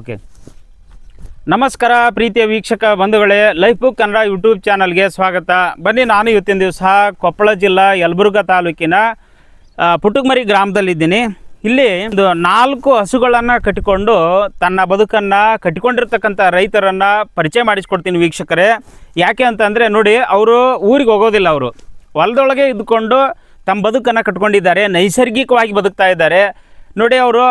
Okay. ನಮಸ್ಕಾರ ಪ್ರೀತಿಯ ವೀಕ್ಷಕ ಬಂಧುಗಳೇ, ಲೈಫ್ ಬುಕ್ ಕನ್ನಡ ಯೂಟ್ಯೂಬ್ ಚಾನಲ್ಗೆ ಸ್ವಾಗತ. ಬನ್ನಿ ನಾನು ಇವತ್ತಿನ ದಿವಸ ಕೊಪ್ಪಳ ಜಿಲ್ಲಾ ಯಲಬುರ್ಗ ತಾಲೂಕಿನ ಪುಟುಕಮರಿ ಗ್ರಾಮದಲ್ಲಿದ್ದೀನಿ. ಇಲ್ಲಿ ಒಂದು ನಾಲ್ಕು ಹಸುಗಳನ್ನು ಕಟ್ಟಿಕೊಂಡು ತನ್ನ ಬದುಕನ್ನು ಕಟ್ಟಿಕೊಂಡಿರ್ತಕ್ಕಂಥ ರೈತರನ್ನು ಪರಿಚಯ ಮಾಡಿಸ್ಕೊಡ್ತೀನಿ ವೀಕ್ಷಕರೇ. ಯಾಕೆ ಅಂತಂದರೆ ನೋಡಿ, ಅವರು ಊರಿಗೆ ಹೋಗೋದಿಲ್ಲ ಅವರು. ಹೊಲದೊಳಗೆ ಇದ್ದುಕೊಂಡು ತಮ್ಮ ಬದುಕನ್ನು ಕಟ್ಕೊಂಡಿದ್ದಾರೆ, ನೈಸರ್ಗಿಕವಾಗಿ ಬದುಕ್ತಾ ಇದ್ದಾರೆ. ನೋಡಿ ಅವರು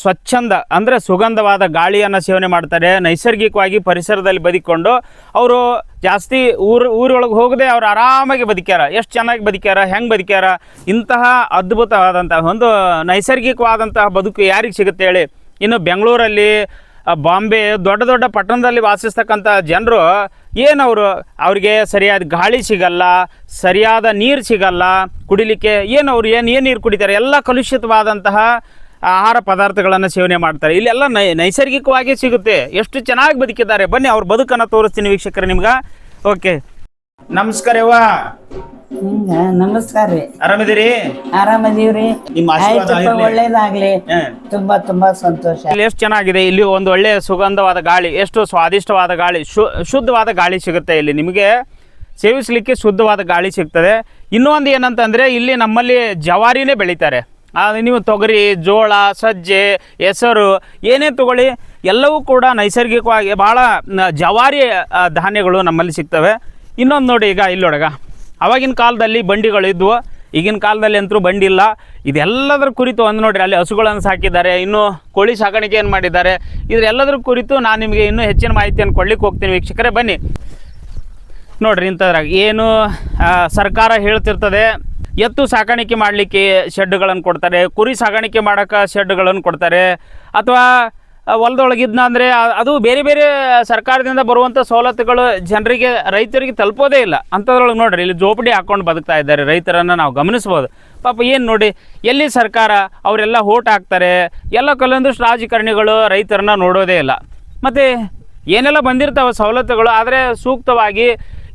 ಸ್ವಚ್ಛಂದ, ಅಂದರೆ ಸುಗಂಧವಾದ ಗಾಳಿಯನ್ನು ಸೇವನೆ ಮಾಡ್ತಾರೆ, ನೈಸರ್ಗಿಕವಾಗಿ ಪರಿಸರದಲ್ಲಿ ಬದುಕೊಂಡು. ಅವರು ಜಾಸ್ತಿ ಊರು, ಊರೊಳಗೆ ಹೋಗದೆ ಅವ್ರು ಆರಾಮಾಗಿ ಬದುಕ್ಯಾರ, ಎಷ್ಟು ಚೆನ್ನಾಗಿ ಬದುಕ್ಯಾರ, ಹೆಂಗೆ ಬದುಕ್ಯಾರ, ಇಂತಹ ಅದ್ಭುತವಾದಂತಹ ಒಂದು ನೈಸರ್ಗಿಕವಾದಂತಹ ಬದುಕು ಯಾರಿಗೆ ಸಿಗುತ್ತೆ ಹೇಳಿ? ಇನ್ನು ಬೆಂಗಳೂರಲ್ಲಿ ಬಾಂಬೆ ದೊಡ್ಡ ದೊಡ್ಡ ಪಟ್ಟಣದಲ್ಲಿ ವಾಸಿಸ್ತಕ್ಕಂಥ ಜನರು ಏನವರು ಅವ್ರಿಗೆ ಸರಿಯಾದ ಗಾಳಿ ಸಿಗಲ್ಲ, ಸರಿಯಾದ ನೀರು ಸಿಗಲ್ಲ, ಕುಡಿಲಿಕ್ಕೆ ಏನು ಅವ್ರು? ಏನು ಏನು ನೀರು ಕುಡಿತಾರೆ? ಎಲ್ಲ ಕಲುಷಿತವಾದಂತಹ ಆಹಾರ ಪದಾರ್ಥಗಳನ್ನು ಸೇವನೆ ಮಾಡ್ತಾರೆ. ಇಲ್ಲೆಲ್ಲ ನೈ, ನೈಸರ್ಗಿಕವಾಗಿ ಸಿಗುತ್ತೆ. ಎಷ್ಟು ಚೆನ್ನಾಗಿ ಬದುಕಿದ್ದಾರೆ. ಬನ್ನಿ, ಅವ್ರ ಬದುಕನ್ನು ತೋರಿಸ್ತೀನಿ ವೀಕ್ಷಕರೇ ನಿಮ್ಗೆ. ಓಕೆ ನಮಸ್ಕಾರ ಯವ್ವ. ನಮಸ್ಕಾರ ರೀ. ಆರಾಮಿದ್ದೀರಿ? ಆರಾಮದೀವ್ರಿ. ನಿಮ್ಮ ಆಶೀರ್ವಾದ ಆಯ್ತಪ್ಪ ಇರ್ಲಿ. ಒಳ್ಳೇದಾಗ್ಲಿ. ಹ. ತುಂಬಾ ತುಂಬಾ ಸಂತೋಷ. ಇಲ್ಲಿ ಎಷ್ಟು ಚೆನ್ನಾಗಿದೆ ಇಲ್ಲಿ ಒಂದು ಒಳ್ಳೆ ಸುಗಂಧವಾದ ಗಾಳಿ ಎಷ್ಟು ಸ್ವಾದಿಷ್ಟವಾದ ಗಾಳಿ ಶು ಶುದ್ಧವಾದ ಗಾಳಿ ಸಿಗುತ್ತೆ ಇಲ್ಲಿ. ನಿಮಗೆ ಸೇವಿಸಲಿಕ್ಕೆ ಶುದ್ಧವಾದ ಗಾಳಿ ಸಿಗ್ತದೆ. ಇನ್ನೊಂದು ಏನಂತಂದ್ರೆ ಇಲ್ಲಿ ನಮ್ಮಲ್ಲಿ ಜವಾರಿನೇ ಬೆಳೀತಾರೆ. ಆ, ನೀವು ತೊಗರಿ ಜೋಳ ಸಜ್ಜೆ ಹೆಸರು ಏನೇ ತಗೊಳ್ಳಿ ಎಲ್ಲವೂ ಕೂಡ ನೈಸರ್ಗಿಕವಾಗಿ ಭಾಳ ನ- ಜವಾರಿ ಆ, ಧಾನ್ಯಗಳು ನಮ್ಮಲ್ಲಿ ಸಿಗ್ತವೆ. ಇನ್ನೊಂದು ನೋಡಿ ಈಗ ಇಲ್ಲೊಡಗ ಅವಾಗಿನ ಕಾಲದಲ್ಲಿ ಬಂಡಿಗಳು ಇದ್ವು. ಈಗಿನ ಕಾಲದಲ್ಲಿ ಅಂತೂ ಬಂಡಿ ಇಲ್ಲ. ಇದೆಲ್ಲದರ ಕುರಿತು ಒಂದು ನೋಡಿರಿ, ಅಲ್ಲಿ ಹಸುಗಳನ್ನು ಸಾಕಿದ್ದಾರೆ, ಇನ್ನು ಕೋಳಿ ಸಾಕಾಣಿಕೆ ಏನು ಮಾಡಿದ್ದಾರೆ, ಇದರೆಲ್ಲದರ ಕುರಿತು ನಾನು ನಿಮಗೆ ಇನ್ನೂ ಹೆಚ್ಚಿನ ಮಾಹಿತಿಯನ್ನು ಕೊಡ್ಲಿಕ್ಕೆ ಹೋಗ್ತೀನಿ ವೀಕ್ಷಕರೇ, ಬನ್ನಿ. ನೋಡಿರಿ ಇಂಥದ್ರಾಗ ಏನು ಸರ್ಕಾರ ಹೇಳ್ತಿರ್ತದೆ, ಎತ್ತು ಸಾಕಾಣಿಕೆ ಮಾಡಲಿಕ್ಕೆ ಶೆಡ್ಗಳನ್ನು ಕೊಡ್ತಾರೆ, ಕುರಿ ಸಾಕಾಣಿಕೆ ಮಾಡೋಕ್ಕೆ ಶೆಡ್ಗಳನ್ನು ಕೊಡ್ತಾರೆ, ಅಥವಾ ಹೊಲದೊಳಗಿದ್ನ ಅಂದರೆ ಅದು ಬೇರೆ ಬೇರೆ ಸರ್ಕಾರದಿಂದ ಬರುವಂಥ ಸವಲತ್ತುಗಳು ಜನರಿಗೆ, ರೈತರಿಗೆ ತಲುಪೋದೇ ಇಲ್ಲ. ಅಂಥದ್ರೊಳಗೆ ನೋಡ್ರಿ, ಇಲ್ಲಿ ಜೋಪಡಿ ಹಾಕ್ಕೊಂಡು ಬದುಕ್ತಾ ಇದ್ದಾರೆ ರೈತರನ್ನು ನಾವು ಗಮನಿಸ್ಬೋದು. ಪಾಪ ಏನು ನೋಡಿ, ಎಲ್ಲಿ ಸರ್ಕಾರ ಅವರೆಲ್ಲ ಓಟ್ ಹಾಕ್ತಾರೆ, ಎಲ್ಲ ಕೆಲವೊಂದಿಷ್ಟು ರಾಜಕಾರಣಿಗಳು ರೈತರನ್ನ ನೋಡೋದೇ ಇಲ್ಲ. ಮತ್ತು ಏನೆಲ್ಲ ಬಂದಿರ್ತಾವೆ ಸವಲತ್ತುಗಳು, ಆದರೆ ಸೂಕ್ತವಾಗಿ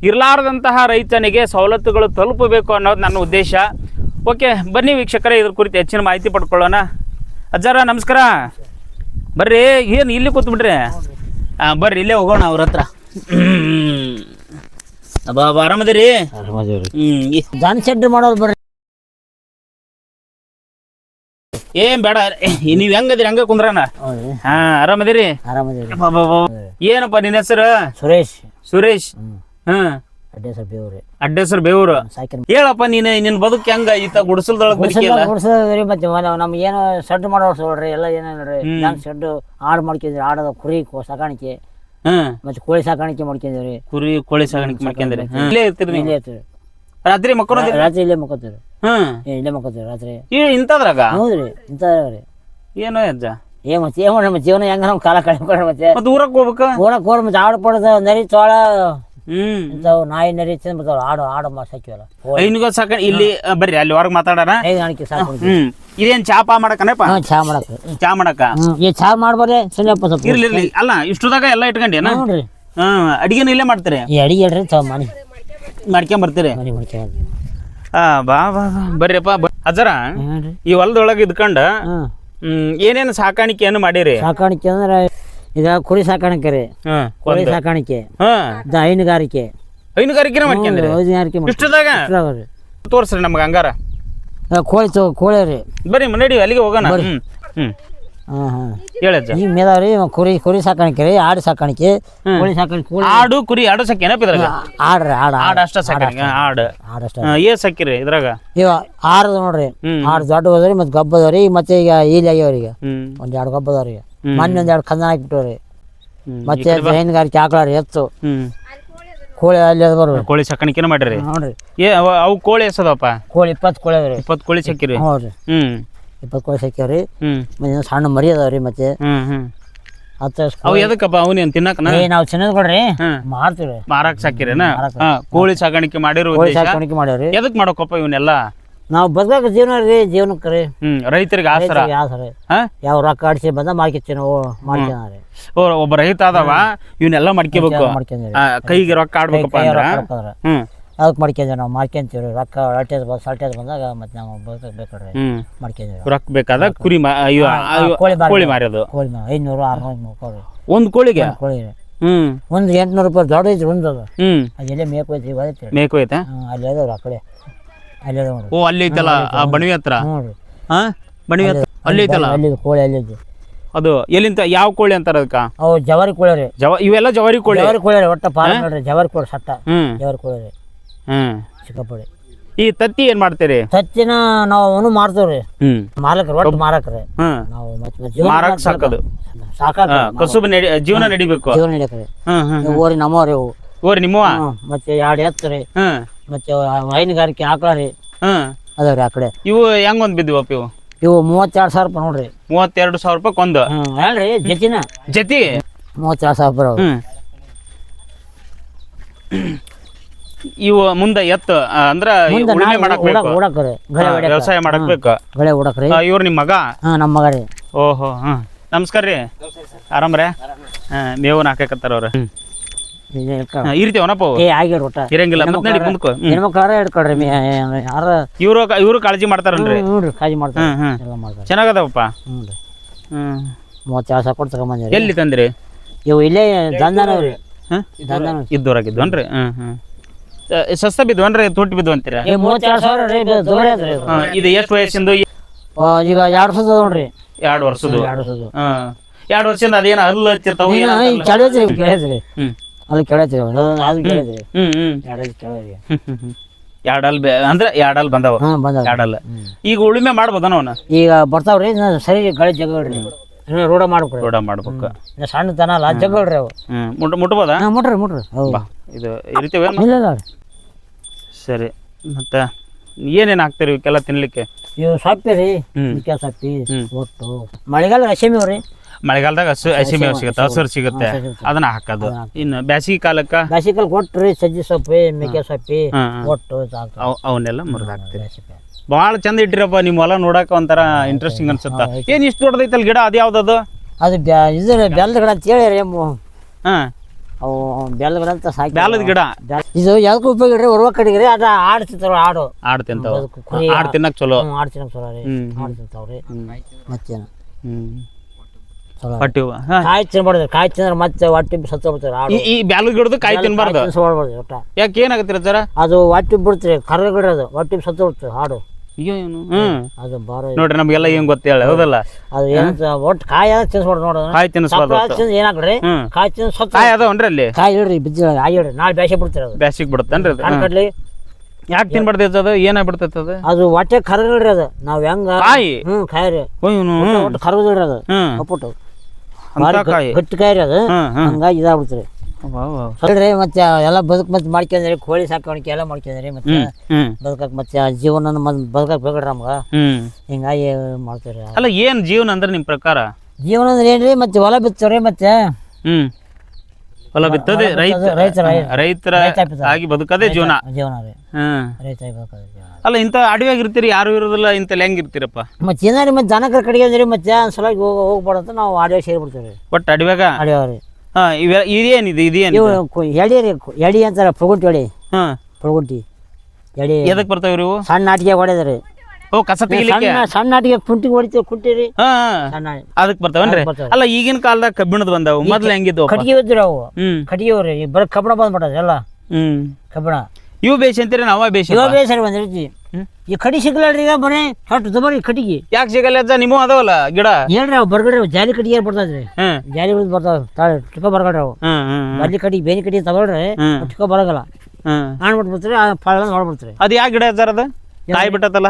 ಇರಲಾರ್ದಂತಹ ರೈತನಿಗೆ ಸವಲತ್ತುಗಳು ತಲುಪಬೇಕು ಅನ್ನೋದು ನನ್ನ ಉದ್ದೇಶ. ಓಕೆ, ಬನ್ನಿ ವೀಕ್ಷಕರೇ, ಇದ್ರ ಕುರಿತು ಹೆಚ್ಚಿನ ಮಾಹಿತಿ ಪಡ್ಕೊಳ್ಳೋಣ. ಅಜ್ಜಾರ, ನಮಸ್ಕಾರ. ಬರ್ರಿ ಏನು ಇಲ್ಲಿ ಕೂತ್ಬಿಟ್ರಿ ಹಾಂ ಬರ್ರಿ ಇಲ್ಲೇ ಹೋಗೋಣ ಅವ್ರ ಹತ್ರ. ಅಬ್ಬಾ ಆರಾಮದಿರಿ? ಹ್ಞೂ ಜಾನ್ ಶೆಡ್ ಮಾಡೋರು ಬರ್ರಿ. ಏನ್ ಬೇಡ ನೀವ್ ಹೆಂಗದಿರಿ ಹಂಗ ಕುಂದ್ರಣ? ಹಾ ಆರಾಮದಿರಿ. ಏನಪ್ಪ ನಿನ್ನ ಹೆಸರು? ಸುರೇಶ್. ಸುರೇಶ್. ಹ್ಮ್. ಹಾಂ ಬೇವ್ರಿ. ಸ್ವಲ್ಪ ಇವ್ರಿ ಅಡ್ಡ ಹೆಸರು ಬೇವರು ಸಾಕಿನ ಹೇಳಪ್ಪ ನೀನು ನಿನ್ನ ಬದುಕು ಹೆಂಗ? ಈತ ಗುಡಿಸಲ್ದೊಳಗೆ ಬದುಕಿಲ್ಲ ಗುಡ್ಸೋದ್ರಿ ಮತ್ತೆ ನಮ್ ಏನು ಶೆಡ್ ಮಾಡೋರು ನೋಡ್ರಿ ಎಲ್ಲ ನೋಡ್ರಿ. ಜಾನ್ ಶೆಡ್ ಆಡ್ ಮಾಡ್ಕೊಂಡ್ರಿ ಆಡದ ಕುರಿ ಸಾಕಾಣಿಕೆ. ಮತ್ತೆ ಕೋಳಿ ಸಾಕಾಣಿಕೆ ಮಾಡ್ಕೊಂಡ್ರಿ ಕುರಿ ಕೋಳಿ ಸಾಕಾಣಿಕೆ ಮಾಡ್ಕೊಂಡ್ರಿ. ಇಲ್ಲೇ ಇರ್ತೀರಿ ಇಲ್ಲೇ ಇರ್ತೀರಿ ರಾತ್ರಿ ಮಕ್ಕಳು ರಾತ್ರಿ ಇಲ್ಲೇ ಮಕ್ಕೋತೀರಿ ಹ್ಮ್ ಇಲ್ಲೇ ಮಕ್ಕೋತೀರಿ ರಾತ್ರಿ. ಈ ಇಂಥದ್ರಾಗ? ಹೌದ್ರಿ ಇಂಥ ಏನೋ ಅಜ್ಜ? ಏ ಮತ್ತೆ ಏನ್ ಮಾಡಿ ನಮ್ಮ ಜೀವನ ಹೆಂಗ ನಮ್ ಕಾಲ ಕಳ್ಕೊಂಡ್ರೆ ಮತ್ತೆ? ಊರಕ್ಕೆ ಊರಕ್ ಹೋಗ್ಬೇಕ? ಓಣಕ್ ಹೋರ್ ಮತ್ತೆ ಆಡ್ ಪಡದ ನರಿ ಚೋಳ ಇಂಥವು ನಾಯಿ ನರಿ ತಿಂದ್ ಆಡು ಆಡು ಮಾ ಸಾಕಿವಲ್ಲ ಐನಿಗ ಸಾಕ ಇಲ್ಲಿ ಬರ್ರಿ ಅಲ್ಲಿ ಹೊರಗೆ ಮಾತಾಡೋಣ. ಐದಾಣಿಕೆ ಸಾಕು ಹ್ಮ್. ಇದೇನ್ ಚಾ ಪಾ ಮಾಡಕನಪ್ಪ? ಹಾ ಚಾ ಮಾಡಕ್. ಚಾ ಮಾಡಕ? ಈ ಚಾ ಮಾಡ್ಬಾರ್ದೆ ಸ್ವಲ್ಪ. ಇರ್ಲಿ ಇರ್ಲಿ. ಅಲ್ಲ ಇಷ್ಟದಾಗ ಎಲ್ಲ ಇಟ್ಕೊಂಡೇನ ನೋಡ್ರಿ ಹ್ಮ್ ಅಡಿಗೆನ ಇಲ್ಲೇ ಮಾಡ್ತೀರಿ? ಈ ಅಡಿಗೆ ಹೇಳ್ರಿ ಮನೆ. ಮಾಡ್ಕೊಂಡ್ ಬರ್ತೀರಿ? ಮನೆ ಮಾಡ್ಕೊಂಡು ಆ ಬಾ ಬಾ ಬಾ. ಬರ್ರಿಪ್ಪ ಬ- ಅಜ್ಜರ ಈ ಹೊಲದೊಳಗೆ ಇದ್ಕೊಂಡ ಹ್ಮ್ ಏನೇನು ಸಾಕಾಣಿಕೆಯನ್ನು ಮಾಡಿರಿ? ಸಾಕಾಣಿಕೆ ಅಂದ್ರೆ ಈಗ ಕುರಿ ಸಾಕಾಣಿಕೆ ರೀ. ಕುರಿ ಕೋಳಿ ಸಾಕಾಣಿಕೆ. ಹಾ. ಇದು ಹೈನುಗಾರಿಕೆ. ಹೈನುಗಾರಿಕೆನ ಮಾಡ್ಕೊಂಡ್ರಿ? ಹೈನುಗಾರಿಕೆ ಇಷ್ಟದಾಗ? ಮಾಡ್ರಿ ತೋರ್ಸ್ರಿ ನಮ್ಗೆ ಹಂಗಾರ. ಕೋಳಿ ತೊ ಕೋಳಿ ರೀ. ಬರ್ರಿ ನಡಿ ಅಲ್ಲಿಗೆ ಹೋಗೋಣ. ಹ್ಮ್ ಹ್ಮ್. ಹಾಂ ಹಾಂ. ಹೇಳಜ್ಜ ಈಗ ಮೇದಾವ್ರಿ ಕುರಿ ಕುರಿ ಸಾಕಾಣಿಕೆ ರೀ ಆಡು ಸಾಕಾಣಿಕೆ. ಕೋಳಿ ಸಾಕಾಣಿಕೆ ಕೋಳಿ. ಆಡು ಕುರಿ ಆಡು ಸಾಕಿ ಏನಪ್ಪ ಇದ್ರಾಗ ಆಡ್ರಿ ಆಡು ಆಡು ಅಷ್ಟ ಸಾಕಾಣಿಕೆ ಆಡು ಆಡಷ್ಟ ಹಾ, ಏಸ್ ಸಾಕಿರಿ ಇದ್ರಾಗ? ಇವ ಆರದ ನೋಡ್ರಿ. ಹ್ಮ್. ಆರು ದೊಡ್ಡ ಹೋದ್ರಿ ಮತ್ತೆ ಗಬ್ಬದವ್ರಿ ಮತ್ತೆ ಈಗ ಈಲಿ ಆಗ್ಯಾವ್ರಿ ಈಗ. ಹ್ಮ್. ಒಂದ್ ಎರಡು ಗಬ್ಬದವ್ರಿ ಈಗ. ಮೊನ್ನೆ ಒಂದೆರಡು ಕಂದನ ಹಾಕಿಬಿಟ್ಟವ್ರಿ. ಮತ್ತೆ ಹೈನುಗಾರಿಕೆ ಹಾಕ್ಲಾರಿ ಎತ್ತು. ಕೋಳಿ ಅಲ್ಲಿ ಅದ ಕೋಳಿ ಸಾಕಾಣಿಕೆನ ಮಾಡಿರಿ ನೋಡ್ರಿ. ಏ ಅವ- ಅವು ಕೋಳಿ ಎಸದಪ್ಪ? ಕೋಳಿ ಇಪ್ಪತ್ತು ಕೋಳಿ ಅದಾವ್ರಿ. ಇಪ್ಪತ್ತು ಕೋಳಿ ಸಾಕಿರಿ ಹೌದ್ರಿ. ಹ್ಮ್. ಇಪ್ಪತ್ತು ಕೋಳಿ ಸಾಕ್ಯಾವ್ರಿ ಹ್ಮ್. ಮತ್ತೆ ಸಣ್ಣ ಮರಿ ಅದಾವ್ರಿ ಮತ್ತೆ. ಹ್ಮ್ ಹ್ಮ್. ಹತ್ತು ಅವು ಎದಕ್ಕಪ್ಪ? ಅವನೇನ್ ತಿನ್ನಕನ? ಏ ನಾವು ಚಿನ್ನದ ಕೊಡ್ರಿ. ಹ್ಮ್ ಮಾರ್ತೀವ್ರಿ. ಮಾರಾಕ್ ಸಾಕಿರೇನ? ಹಾ ಕೋಳಿ ಸಾಕಾಣಿಕೆ ಮಾಡಿರೋ ಕೋಳಿ ಉದ್ದೇಶ. ಸಾಕಾಣಿಕೆ ಮಾಡ್ಯಾವ್ರಿ ಎದಕ್ ಮಾಡಕಪ್ಪ ಇವನ್ನೆಲ್ಲ ನಾವು ಬದುಕಾಕ ಜೀವನ ರೀ ಜೀವನಕ್ಕೆ ರೀ. ಹ್ಮ್ ರೈತರಿಗೆ ಆಸರ. ಯಾವ ಸರಿ ಹಾ? ಯಾವ ರೊಕ್ಕ ಆಡಿಸಿ ಬಂದ ಮಾಡ್ಕೊತೀವಿ ನಾವು ಮಾಡ್ಕೊಂಡ್ರಿ ಓ, ಒಬ್ಬ ರೈತ ಅದಾವ ಇವನ್ನೆಲ್ಲ ಮಾಡ್ಕೋಬೇಕು. ಮಾಡ್ಕೊಂಡ್ರಿ ಆ, ಕೈಗೆ ರೊಕ್ಕ ಆಡ್ಬೇಕಪ್ಪ ಅಂದ್ರ? ಹ್ಮ್. ಅದಕ್ಕೆ ಮಾಡ್ಕೊಂಡ್ವಿ ನಾವು ಮಾಡ್ಕೊಂತೀವಿ ರೀ ರೊಕ್ಕ ಅಲ್ಟೇಜ್ ಬಂದು ಸಲ್ಟೇಜ್ ಬಂದಾಗ ಮತ್ತೆ ನಾವು ಬದುಕಕ್ಕೆ ಬೇಕಾದ್ರೆ ಹ್ಮ್ ರೊಕ್ಕ ಬೇಕಾದ ಕುರಿ ಮಾ ಕೋಳಿ ಮಾರಿ- ಕೋಳಿ ಮಾರೋದು ಕೋಳಿ ಐನೂರು ಆರ್ನೂರು ಒಂದು ಕೋಳಿಗೆ? ಕೋಳಿ ರೀ. ಹ್ಮ್. ಒಂದು ಎಂಟ್ನೂರು ರೂಪಾಯಿ ದೊಡ್ಡ ಐತ್ರಿ ಒಂದು ಅದು. ಹ್ಮ್. ಮೇಕ್ ಮೇಕು ಐತೆ ಅಲ್ಲಿ ಅದಾವ್ರಿ ಆ ಕಡೆ. ಅಲ್ಲಿ ಅದಾವ ನೋಡ್ರಿ ಓ ಅಲ್ಲಿ ಐತಲ್ಲ? ಆ ಬಣವಿ ಹತ್ರ? ಹಾ ಬಣವಿ ಹತ್ರ? ಅಲ್ಲಿ ಐತಲ್ಲ? ಅಲ್ಲಿ ಕೋಳಿ ಅಲ್ಲಿ ಅದು ಎಲ್ಲಿಂದ ಯಾವ ಕೋಳಿ ಅಂತಾರ ಅದಕ್ಕ? ಅವು ಜವಾರಿ ಕೋಳಿ ರೀ. ಜವ ಇವೆಲ್ಲ ಜವಾರಿ ಕೋಳಿ? ಜವಾರಿ ಕೋಳಿ ರೀ ಒಟ್ಟ ಪಾಲ ನೋಡ್ರಿ ಜವಾರಿ ಕೋಳಿ ಸಟ್ಟ ಹ್ಮ್. ಜವಾರಿ ಕೋಳಿ ರೀ. ಹ್ಮ್. ಚಿಕ್ಕಪ್ಪಳಿ ಈ ತತ್ತಿ ಏನ್ ಮಾಡ್ತೀರಿ? ತತ್ತಿನ ನಾವು ಅವನು ಮಾರ್ತೀವ್ರಿ ಹ್ಮ್. ಮಾಲಕ್ರಿ ಒಟ್ಟು ಮಾರಕ್ರಿ ಹ್ಮ್ ನಾವು ಮತ್ತೆ ಜೀವನ ಮಾರಾಕ್ ಸಾಕೋದು. ಸಾಕಾಕ ಕಸುಬು ನಡಿ ಜೀವನ ನಡಿಬೇಕು. ಜೀವನ ನಡಿಯಕ್ರಿ ಹ್ಮ್ ಓರಿ ನಮ್ಮವ್ರಿ ಇವು. ಓರಿ ನಿಮ್ಮವ ಹ್ಮ್. ಮತ್ತೆ ಎರಡು ಎತ್ತು ರೀ. ಹ್ಮ್ ಮತ್ತೆ ಹೈನುಗಾರಿಕೆ ಆಕಳ ರೀ ಹ್ಮ್ ಅದಾವ್ರಿ ಆ ಕಡೆ. ಇವು ಹೆಂಗ್ ಒಂದ್ ಬಿದ್ದಿವಪ್ಪ ಇವು? ಇವು ಮೂವತ್ತೆರಡು ಸಾವಿರ ರೂಪಾಯಿ ನೋಡ್ರಿ. ಮೂವತ್ತೆರಡು ಸಾವಿರ ರೂಪಾಯಿ ಒಂದು ಹ್ಞೂ ಹೇಳ್ರಿ ಜತಿನ? ಜತಿ? ಮೂವತ್ತೆರಡು ಸಾವಿರ ರೂಪಾಯಿ ಅವು. ಹ್ಮ್. ಇವು ಮುಂದೆ ಎತ್ತು ಆ, ಅಂದ್ರ ಈ ಮುಂದೆ ಉಳುಮೆ ನಾವು ಮಾಡಕ್ ರೀ ಗಳೆ ಹಾ, ಹೊಡ್ಯಾಕ. ವ್ಯವಸಾಯ ಮಾಡಕ್ ಬೇಕು. ಗಳೆ ಉಡಕ್ ರೀ ಇವ್ರು ನಿಮ್ಮ ಮಗ? ಹಾಂ ನಮ್ಮ ಮಗ ರೀ. ಓಹೋ ಹಾ ನಮಸ್ಕಾರ ರೀ. ಆರಾಮ್ರೆ? ಹಾ ಮೇವು ಹಾಕಕತ್ತಾರ ಅವ್ರು. ಇರ್ತೀವನಪ್ಪ ಅವು. ಏ ಆಗಿರ್ ಒಟ್ಟ. ಇರಂಗಿಲ್ಲ. ಮತ್ತೆ ನಡಿ ಮುಂದಕ್ಕೆ ಹೆಣ್ಮಕ್ಳಾರ ಹಿಡ್ಕೊಳ್ರಿ ಮೇ ಯಾರ ಇವರು ಇವರು ಕಾಳಜಿ ಮಾಡ್ತಾರಲ್ರಿ ಹ್ಞೂ ರೀ ಕಾಜಿ ಮಾಡ್ತಾರೆ. ಹ್ಮ್ ಹ್ಮ್. ಎಲ್ಲ ಮಾಡ್ತಾರೆ. ಚೆನ್ನಾಗದವಪ್ಪ. ಹ್ಞೂ ರೀ ಹ್ಮ್. ಮೂವತ್ತೆರಡು ಸಾವಿರ ಕೊಟ್ಟು ತಗೊಂಬಂದಿರಿ ಎಲ್ಲಿ ತಂದ್ರಿ? ಇವು ಇಲ್ಲೇ ಹ್ಮ್ ಹ್ಮ್. ಸಸ್ತ ಬಿದ್ವನ್ರಿ ತುಟ್ಟಿ ಬಿದ್ವು ಅಂತೀರಾ ಈ ಮೂವತ್ತೆರಡು ಸಾವಿರ ರೀ ಇದು ದೂರ ಇದು. ಹಾ, ಇದು ಎಷ್ಟು ವಯಸ್ಸಿಂದು? ಆ, ಈಗ ಎರಡು ವರ್ಷದ ನೋಡ್ರಿ ಎರಡು ವರ್ಷದ್ದು. ಎರಡು ವರ್ಷದ ಹಾ. ಎರಡು ವರ್ಷದಿಂದ ಅದೇನ ಹಲ್ಲು ಹಚ್ಚಿರ್ತಾವ ಈಗ ಹ್ಮ್. ಅಲ್ಲಿ ಕೆಳೈತ್ರಿ ಅದು ಕೆಳೈತ್ರಿ ಹ್ಮ್ ಹ್ಮ್. ಎರಡು ಕೆಳಗೆ ಹ್ಮ್ ಹ್ಮ್ ಹ್ಮ್. ಎರಡಲ್ ಬೆ ಅಂದ್ರೆ ಎರಡಲ್ ಬಂದವ? ಹಾ ಬಂದ ಎರಡಲ್ ಈಗ ಉಳುಮೆ ಮಾಡ್ಬೋದನ ಅವನ? ಈಗ ಬರ್ತಾವ್ರಿ ಇನ್ನು ಸರಿ ಗಾಳಿ ಜಗಳ್ರಿ ಇನ್ನು ರೋಡ ಮಾಡ್ಬೇಕ್ರಿ ರೋಡ ಮಾಡ್ಬೇಕು. ಇನ್ನು ಸಣ್ಣ ತನ ಅಲ್ಲ ಜಗಳ್ರಿ ಅವು. ಹ್ಮ್ ಮುಟ್ ಮುಟ್ಬೋದಾ? ಹಾಂ ಮುಟ್ರಿ ಮುಟ್ರಿ. ಹೌದು. ಬಾ ಇದು ಇರ್ತೀವ ಇಲ್ಲ ಇಲ್ಲ ರೀ ಸರಿ ಮತ್ತೆ ಏನೇನ್ ಹಾಕ್ತೀರಿ ಇವಕ್ಕೆಲ್ಲ ತಿನ್ಲಿಕ್ಕೆ? ಇವು ಸೊಪ್ಪಿ ರೀ ಹ್ಮ್. ಮಿಕ್ಕ ಸೊಪ್ಪಿ ಹ್ಮ್. ಒಟ್ಟು. ಮಳೆಗಾಲ ರಶಮಿ ಅವ್ರಿ. ಮಳೆಗಾಲದಾಗ ಹಸು ಹಸಿ ಮೇವು ಸಿಗುತ್ತೆ ಹಸಿರು ಸಿಗುತ್ತೆ. ಅದನ್ನ ಹಾಕೋದು. ಇನ್ನು ಬ್ಯಾಸಿಗೆ ಕಾಲಕ್ಕ? ಕಾಲ ಕೊಟ್ರಿ ಸಜ್ಜಿ ಸೊಪ್ಪಿ ಮೆಕ್ಕೆ ಸೊಪ್ಪಿ ಅವ್ ಅವನ್ನೆಲ್ಲ ಮುರಿದು ಬಹಳ ಭಾಳ ಚಂದ ಇಟ್ಟಿರಪ್ಪ ನಿಮ್ಮ ಹೊಲ ನೋಡಕ್ಕೆ ಒಂಥರ ಇಂಟ್ರೆಸ್ಟಿಂಗ್ ಅನ್ಸುತ್ತ? ಏನು ಇಷ್ಟು ದೊಡ್ಡದೈತಲ್ಲ ಗಿಡ? ಅದು ಯಾವ್ದದು? ಅದು ಇದು ಬೆಲ್ಲದ ಗಿಡ ಅಂತ ಹೇಳಿ ಹಾ. ಅವು ಬೆಲ್ಲದ ಗಿಡ ಅಂತ ಸಾಕಿ ಬೆಲ್ಲದ ಗಿಡ? ಇದು ಯಾವ್ದಕ್ಕೂ ಉಪಯೋಗ ಇಡ್ರಿ ಹೊರವ ಕಡೆಗೆ ಅದ ಆಡು ತಿಂತಾವ ಆಡು. ಆಡ್ ತಿಂತಾವ. ಆಡು ತಿನ್ನಕ್ಕೆ ಚಲೋ. ಹ್ಞೂ ಆಡು ತಿನ್ನಕ್ಕೆ ಚಲೋ ರೀ. ಆಡು ತಿಂತಾವ್ರಿ. ಮತ್ತೇನು? ಹ್ಮ್. ಹೊಟ್ಟಿ ಹಾ. ಕಾಯಿ ತಿನ್ಬಾರ್ದು. ಕಾಯಿ ತಿಂದ್ರೆ ಮತ್ತೆ ಹೊಟ್ಟಿ ಸತ್ತ ಬಿಡ್ತಾರೆ ಆಡು. ಈ ಈ ಬ್ಯಾಲದ ಗಿಡದ ಕಾಯಿ ತಿನ್ಬಾರ್ದು? ತಿನ್ಸ್ಬಾರ್ದು ಒಟ್ಟ. ಯಾಕೆ ಏನಾಗತ್ತಿರ ಸರ ಅದು ಹೊಟ್ಟಿ ಬಿಡ್ತೀರಿ ಕರ್ರ ಗಿಡ ಅದು. ಹೊಟ್ಟಿ ಸತ್ತ ಬಿಡ್ತದೆ ಹಾಡು ಅಯ್ಯೋ ಏನು? ಹ್ಮ್. ಅದು ಬಾರ ನೋಡ್ರಿ ನಮ್ಗೆಲ್ಲ ಏನ್ ಗೊತ್ತೇಳ ಹೌದಲ್ಲ? ಅದು ಏನಂತ ಒಟ್ಟು ಕಾಯಿ ಆದ ತಿನ್ಸ್ಬಾರ್ದು ನೋಡೋದು ಕಾಯಿ ತಿನ್ನಿಸ್ಬಾರ್ದು ತಿಂದು ಏನಾಗ್ರಿ ಹ್ಮ್. ಕಾಯಿ ತಿಂದು ಸತ್ತ ಕಾಯಿ ಅದಾವನ್ರಿ ಅಲ್ಲಿ? ಕಾಯಿ ಇಡ್ರಿ ಬಿದ್ದ ಕಾಯಿ ಇಡ್ರಿ. ನಾಳೆ ಬೇಸೆ ಬಿಡ್ತೀರಿ ಅದು. ಬ್ಯಾಸಿಗೆ ಬಿಡುತ್ತನ್ರಿ ಅದು? ಹಣ್ಣು ಕಡ್ಲಿ ಯಾಕೆ ತಿನ್ಬಾರ್ದೈತೆ ಅದು? ಏನಾಗ್ಬಿಡ್ತೈತೆ ಅದು? ಅದು ಹೊಟ್ಟೆ ಕರಗಿಡ್ರಿ ಅದು. ನಾವ್ ಹೆಂಗ? ಕಾಯಿ? ಹ್ಮ್ ಕಾಯಿ ರೀ. ಅಯ್ಯೋನು. ಒಟ್ಟು ಕರಗಿಡ್ರಿ ಅದು. ಹ್ಮ್. ಒಪ್ಪಟ್ಟು ಅಂತ ಕಾಯಿ. ಗಟ್ಟಿ ಕಾಯಿ ರೀ ಅದು. ಹ್ಮ್ ಹ್ಮ್ ಹಂಗಾಗಿ ಇದಾಗ್ಬಿಡ್ತ್ರಿ ಅಬ್ಬಾ, ಅಬ್ಬಾ. ಹೇಳ್ರಿ ಮತ್ತೆ ಎಲ್ಲ ಬದುಕು ಮತ್ತೆ ಮಾಡ್ಕೊಂಡ್ರಿ ಕೋಳಿ ಸಾಕಾಣಿಕೆ ಎಲ್ಲ ಮಾಡ್ಕೊಂಡ್ರಿ ಮತ್ತೆ ಹ್ಮ್ ಹ್ಮ್. ಬದುಕಕ್ಕೆ ಮತ್ತೆ ಆ ಜೀವನ ಮತ್ತೆ ಬದುಕಕ್ಕೆ ಬೇಕ್ರಿ ನಮ್ಗ. ಹ್ಮ್. ಹಿಂಗಾಗಿ ಮಾಡ್ತೀರಿ ಅಲ್ಲ ಏನ್ ಜೀವನ ಅಂದ್ರೆ ನಿಮ್ ಪ್ರಕಾರ? ಜೀವನ ಅಂದ್ರೆ ಏನ್ರಿ ಮತ್ತೆ ಹೊಲ ಬಿತ್ತವ್ರಿ ಮತ್ತೆ ಹ್ಮ್. ಹೊಲ ಬಿತ್ತದೆ ರೈತ ರೈತರ ರೈತರ. ರೈತಾಪಿ ಆಗಿ ಬದುಕದೇ ಜೀವನ. ಜೀವನ ರೀ. ಹ್ಮ್. ರೈತ ಬದುಕೋದು ಜೀವನ. ಅಲ್ಲ ಇಂಥ ಅಡವಿಯಾಗ ಇರ್ತೀರಿ ಯಾರು ಇರೋದಿಲ್ಲ ಇಂಥಲ್ಲಿ ಹೆಂಗ್ ಇರ್ತೀರಪ್ಪ ಮತ್ತೆ ಏನಾರಿ ಮತ್ತೆ ದನಕರ ಕಡೆಗೆ ಅಂದ್ರೆ ಮತ್ತೆ ಸಲ ಹೋಗಿ ಹೋಗ್ಬಾರ್ದು ಅಂತ ನಾವು ಆಡಿಯೋ ಸೇರಿಬಿಡ್ತೀವಿ. ಬಟ್ ಒಟ್ಟು ಅಡವ್ಯಾಗ? ಆಡಿಯೋ ರೀ ಹಾ ಇವೆ ಇದೇನಿದೆ ಇದೇನು ಇವು ಕು- ಎಡಿ ರೀ ಕು- ಎಡಿ ಅಂತಾರೆ ಪುಗುಂಟಿ ಎಡಿ ಹಾ. ಪುಗುಂಟಿ. ಎಡಿ ಎದಕ್ ಬರ್ತಾವ ಇವು ಸಣ್ಣ ನಾಟಿಗೆ ಹೊಡೆದ್ರಿ. ಓ ಕಸ ತೆಗಿಲಿಕ್ಕೆ ಸಣ್ಣ ಸಣ್ಣ ನಾಟಿಗೆ ಕುಂಟಿಗೆ ಹೊಡಿತೀವಿ ಕುಂಟಿರಿ. ಹಾ ಸಣ್ಣ ಅದಕ್ ಬರ್ತಾವನ್ರಿ ಅದಕ್ ಬರ್ತಾವ. ಅಲ್ಲ ಈಗಿನ ಕಾಲದಾಗ ಕಬ್ಬಿಣದ ಬಂದಾವು ಮೊದ್ಲು ಹೆಂಗಿದ್ವು ಕಟ್ಟಿಗೆ ಇದ್ರಿ ಅವು ಹ್ಮ್. ಕಟ್ಟಿಗೆ ಅವ್ರಿ ಬರೀ ಕಬ್ಬಣ ಬಂದ್ಬಿಟ್ಟದ ಎಲ್ಲ. ಹ್ಮ್. ಕಬ್ಬಣ. ಇವು ಬೇಷ್ ಅಂತೀರಿ ನಾವ ಬೇಷ್ ಇವಾಗ ಬೇಸರ ಬಂದಿರ್ತಿ. ಈ ಕಡಿ ಸಿಗ್ಲಾರ್ರಿ ಈಗ ಬರೀ ಕಟ್ಟು ದುಬಾರಿ ಕಟ್ಟಿಗೆ. ಯಾಕೆ ಸಿಗಲ್ಲ ನಿಮ್ಮ ಅದಾವಲ್ಲ ಗಿಡ? ಏನ್ರಿ ಅವು ಬರ್ಗಡ್ರಿ ಅವು. ಜಾಲಿ ಕಟ್ಟಿಗೆ ಬರ್ತದ್ರಿ? ಹ್ಮ್. ಜಾಲಿ ಉಳಿದು ಬರ್ತಾವ. ತಾಳೆ ಟಿಕೋ ಬರ್ಗಡ್ರಿ ಅವು. ಹ್ಮ್ ಹ್ಮ್ ಹ್ಮ್. ಬರ್ಲಿ ಬೇನಿ ಕಡಿ ತಗೊಳ್ರಿ ಹ್ಮ್. ಟಿಕೋ ಬರಗಲ್ಲ. ಹ್ಮ್. ಆಣ್ಬಿಟ್ಟು ಆ ಪಳ್ಳ ಹೊಡ್ಬಿಡ್ತೀರಿ ಅದು ಯಾವ ಗಿಡ ಅಜ್ಜಾರ ಅದು? ಕಾಯಿ ಬಿಟ್ಟತಲ್ಲ